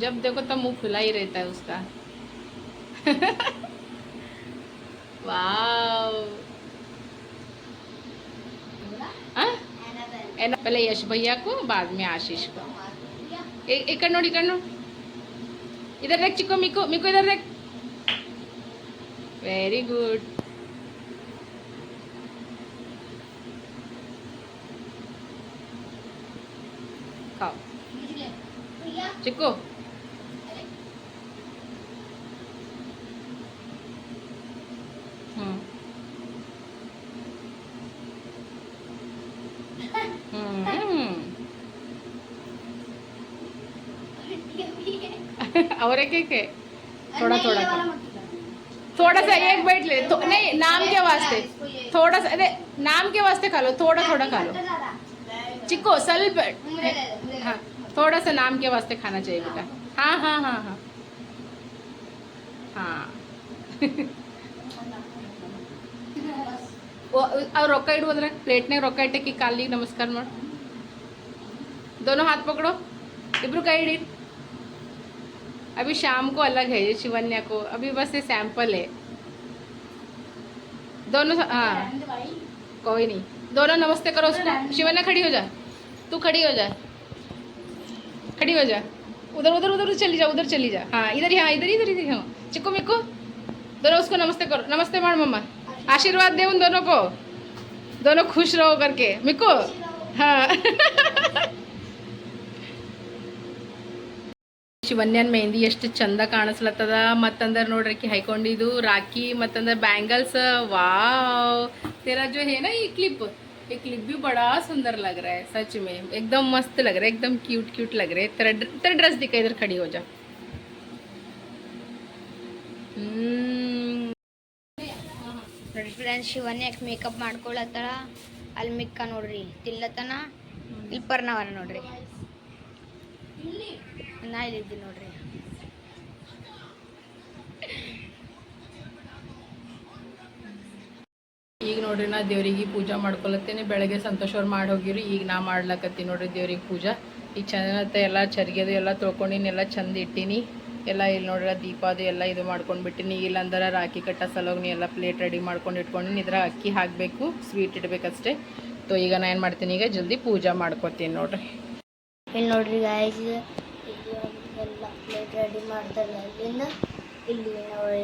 जब देखो तब मुँह खुला ही रहता है उसका। वाओ हाँ? पहले यश भैया को बाद में आशीष को। एक, एक करो इधर देख चिको मिको मिको इधर देख वेरी गुड खाओ चिको हम्म हम्म और एक एक है थोड़ा थोड़ा खा थोड़ा सा एक बैठ ले तो, नहीं नाम के वास्ते थोड़ा सा अरे नाम के वास्ते खा लो थोड़ा थोड़ा खा लो चिको ಸ್ವಲ್ಪ हाँ थोड़ा सा नाम के वास्ते खाना चाहिए बेटा हाँ हाँ हाँ हाँ हाँ ಅವ್ರು ರೊಕ್ಕ ಇಡುವುದ್ರೆ ಪ್ಲೇಟ್ನಾಗ ರೊಕ್ಕ ಇಟ್ಟಕ್ಕೆ ಕಾಲಿಗೆ ನಮಸ್ಕಾರ ಮಾಡು दोनों हाथ पकड़ो इब्रू का हिड़ी अभी शाम को अलग है ये शिवन्या को। अभी बस ये सैंपल है। दोनों हाँ। कोई नहीं। दोनों नमस्ते करो उसको। शिवन्या खड़ी हो जा। तू खड़ी हो जा। खड़ी हो जा। उधर उधर उधर चली जा उधर चली जा। हाँ इधर यहाँ इधर इधर इधर हाँ चिक्को मिक्को। दोनों उसको नमस्ते करो। नमस्ते मार मम्मा। आशीर्वाद दे उन दोनों को। दोनों खुश रहो करके। मिक्को। हाँ। ಶಿವನ್ಯನ್ ಮೆಹಂದಿ ಎಷ್ಟು ಚಂದ ಕಾಣಿಸ್ಲತ್ತದ. ಮತ್ತಂದ್ರೆ ನೋಡ್ರಿಕಿ ಹೈಕೊಂಡಿದ್ದು ರಾಖಿ, ಮತ್ತಂದ್ರೆ ಬ್ಯಾಂಗಲ್ಸ್. ವಾವ್. ತೇರಾ ಏನ ಈ ಕ್ಲಿಪ್ ಈ ಕ್ಲಿಪ್ ಭೀ ಬಡಾ ಸುಂದರ ಲಗ್ ಸಚ್ ಮೇ. ಎಕ್ದಮ್ ಮಸ್ತ್ ಲಗ್ ರಹ ಕ್ಯೂಟ್ ಕ್ಯೂಟ್ ಲಗ್ ತರ ತರ ಡ್ರೆಸ್ ದಿಕ್ಕ ಇದ್ರ ಖಡಿ ಹೋಜ. ಜಾ ಫ್ರೆಂಡ್ಸ್ ಶಿವನ್ಯ ಮೇಕಪ್ ಮಾಡ್ಕೊಳತ್ತಳ? ಅಲ್ಲಿ ಮಿಕ್ಕ ನೋಡ್ರಿ, ತಿಲ್ಲತನ ಇಲ್ಲಿ ಪರ್ಣವರ ನೋಡ್ರಿ. ನಾ ಇಲ್ಲಿದ್ದೀನಿ ನೋಡ್ರಿ. ಈಗ ನೋಡ್ರಿ ನಾ ದೇವ್ರಿಗೆ ಪೂಜಾ ಮಾಡ್ಕೊಳತ್ತೇನೆ. ಬೆಳಗ್ಗೆ ಸಂತೋಷ್ ಅವ್ರು ಮಾಡಿ ಹೋಗಿರಿ ಈಗ ನಾ ಮಾಡ್ಲಕತ್ತೀನಿ ನೋಡ್ರಿ ದೇವ್ರಿಗೆ ಪೂಜಾ. ಈಗ ಚಂದ ಎಲ್ಲ ಚರ್ಗೆದು ಎಲ್ಲ ತೊಳ್ಕೊಂಡಿನಿ ಎಲ್ಲ ಚಂದ ಇಟ್ಟೀನಿ. ಎಲ್ಲ ಇಲ್ಲಿ ನೋಡ್ರಿ ದೀಪ ಅದು ಎಲ್ಲ ಇದು ಮಾಡ್ಕೊಂಡು ಬಿಟ್ಟಿನಿ ಇಲ್ಲಂದ್ರೆ ರಾಖಿ ಕಟ್ಟ ಸಲೋಗ್ನಿ ಎಲ್ಲ ಪ್ಲೇಟ್ ರೆಡಿ ಮಾಡ್ಕೊಂಡು ಇಟ್ಕೊಂಡಿನಿ ಇದ್ರ ಅಕ್ಕಿ ಹಾಕಬೇಕು ಸ್ವೀಟ್ ಇಡ್ಬೇಕಷ್ಟೇ ತೊ ಈಗ ನಾ ಏನು ಮಾಡ್ತೀನಿ ಈಗ ಜಲ್ದಿ ಪೂಜಾ ಮಾಡ್ಕೊತೀನಿ ನೋಡ್ರಿ. ಇಲ್ಲಿ ನೋಡ್ರಿ ಗಾಯ್ಸ್ ಇಲ್ಲಿ ಎಲ್ಲ ಪ್ಲೇಟ್ ರೆಡಿ ಮಾಡ್ತಾರೆ ಅಲ್ಲಿಂದ. ಇಲ್ಲಿ ನೋಡಿ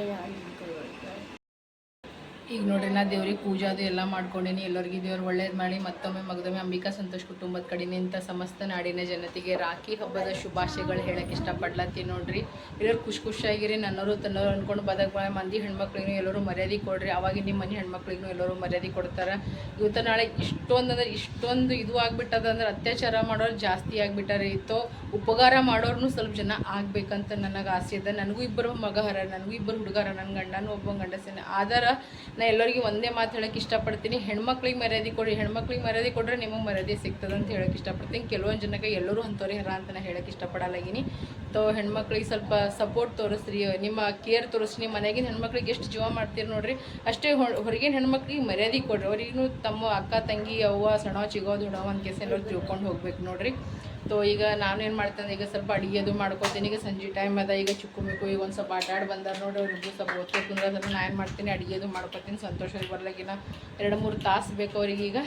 ಈಗ ನೋಡ್ರಿ, ನಾ ದೇವ್ರಿಗೆ ಪೂಜೆ ಅದು ಎಲ್ಲ ಮಾಡ್ಕೊಂಡೇನಿ, ಎಲ್ಲರಿಗೆ ದೇವ್ರು ಒಳ್ಳೇದು ಮಾಡಿ, ಮತ್ತೊಮ್ಮೆ ಮಗದೊಮ್ಮೆ ಅಂಬಿಕಾ ಸಂತೋಷ್ ಕುಟುಂಬದ ಕಡೆನಿಂದ ಸಮಸ್ತ ನಾಡಿನ ಜನತೆಗೆ ರಾಖಿ ಹಬ್ಬದ ಶುಭಾಶಯಗಳು ಹೇಳಕ್ಕೆ ಇಷ್ಟಪಡ್ಲತ್ತೀನಿ ನೋಡ್ರಿ. ಎಲ್ಲರೂ ಖುಷಿ ಖುಷಿಯಾಗಿರಿ ನನ್ನವರು ತನ್ನವರು ಅನ್ಕೊಂಡು ಬದಕ್ ಮಂದಿ ಹೆಣ್ಮಕ್ಳಿಗೂ ಎಲ್ಲರೂ ಮರ್ಯಾದೆ ಕೊಡ್ರಿ. ಅವಾಗಿನ ನಿಮ್ಮ ಮನೆ ಹೆಣ್ಮಕ್ಳಿಗೂ ಎಲ್ಲರೂ ಮರ್ಯಾದೆ ಕೊಡ್ತಾರೆ. ಇವತ್ತು ನಾಳೆ ಇಷ್ಟೊಂದು ಅಂದ್ರೆ ಇಷ್ಟೊಂದು ಇದು ಆಗ್ಬಿಟ್ಟದಂದ್ರೆ ಅತ್ಯಾಚಾರ ಮಾಡೋರು ಜಾಸ್ತಿ ಆಗ್ಬಿಟ್ಟಾರೆ. ಇತ್ತು ಉಪಕಾರ ಮಾಡೋರ್ನು ಸ್ವಲ್ಪ ಜನ ಆಗ್ಬೇಕಂತ ನನಗೆ ಆಸೆ ಇದೆ. ನನಗೂ ಇಬ್ಬರು ಮಗ ಹರ, ನನಗೂ ಇಬ್ಬರು ಹುಡುಗರ ನನ್ನ ಗಂಡನೂ ಒಬ್ಬ ಗಂಡಸನ. ಆದರ ನಾ ಎಲ್ಲರಿಗೂ ಒಂದೇ ಮಾತು ಹೇಳೋಕೆ ಇಷ್ಟಪಡ್ತೀನಿ. ಹೆಣ್ಮಕ್ಳಿಗೆ ಮರ್ಯಾದೆ ಕೊಡಿ ಹೆಣ್ಮಕ್ಳಿಗೆ ಮರ್ಯಾದೆ ಕೊಡ್ರೆ ನಿಮಗೆ ಮರ್ಯಾದೆ ಸಿಗ್ತದೆ ಅಂತ ಹೇಳೋಕೆ ಇಷ್ಟಪಡ್ತೀನಿ. ಕೆಲವೊಂದು ಜನಕ್ಕೆ ಎಲ್ಲರೂ ಅಂಥವ್ರೆ ಹರ ಅಂತ ನಾನು ಹೇಳಕ್ಕೆ ಇಷ್ಟಪಡಲಾಗಿನಿ ತೋ ಹೆಣ್ಮಕ್ಳಿಗೆ ಸ್ವಲ್ಪ ಸಪೋರ್ಟ್ ತೋರಿಸ್ರಿ, ನಿಮ್ಮ ಕೇರ್ ತೋರಿಸ್ರಿ. ನಿಮ್ಮ ಮನೆಗಿನ ಹೆಣ್ಮಕ್ಳಿಗೆ ಎಷ್ಟು ಜೀವ ಮಾಡ್ತೀರಿ ನೋಡ್ರಿ. ಅಷ್ಟೇ ಹೊರಗಿನ ಹೆಣ್ಮಕ್ಳಿಗೆ ಮರ್ಯಾದೆ ಕೊಡ್ರಿ. ಅವ್ರಿಗೂ ತಮ್ಮ ಅಕ್ಕ, ತಂಗಿ, ಅವ್ವ, ಸಣ್ಣ ಚಿಗೋದು ದೊಡ್ಡವ ಅಂತ ಕೇಸ ಎಲ್ಲರೂ ತಿಳ್ಕೊಂಡು ಹೋಗ್ಬೇಕು ನೋಡ್ರಿ. ತೋ ಈಗ ನಾನು ಏನು ಮಾಡ್ತೇನೆ ಈಗ ಸ್ವಲ್ಪ ಅಡುಗೆದು ಮಾಡ್ಕೊತೀನಿ. ಈಗ ಸಂಜೆ ಟೈಮ್ ಅದ, ಈಗ ಚುಕ್ಕು ಮಿಕ್ಕು ಈಗ ಒಂದು ಸ್ವಲ್ಪ ಆಟ ಆಡಿ ಬಂದಾರ ನೋಡಿ ಅವ್ರಿಗೂ ಸ್ವಲ್ಪ ಓದ್ಕೊ ಕುಂದ್ರೆ ನಾನು ಏನು ಮಾಡ್ತೀನಿ ಅಡುಗೆದು ಮಾಡ್ಕೊತೀನಿ, ಸಂತೋಷವಾಗಿ ಬರ್ಲಾಗಿನ ಎರಡು ಮೂರು ತಾಸು ಬೇಕು ಅವ್ರಿಗೆ ಈಗ.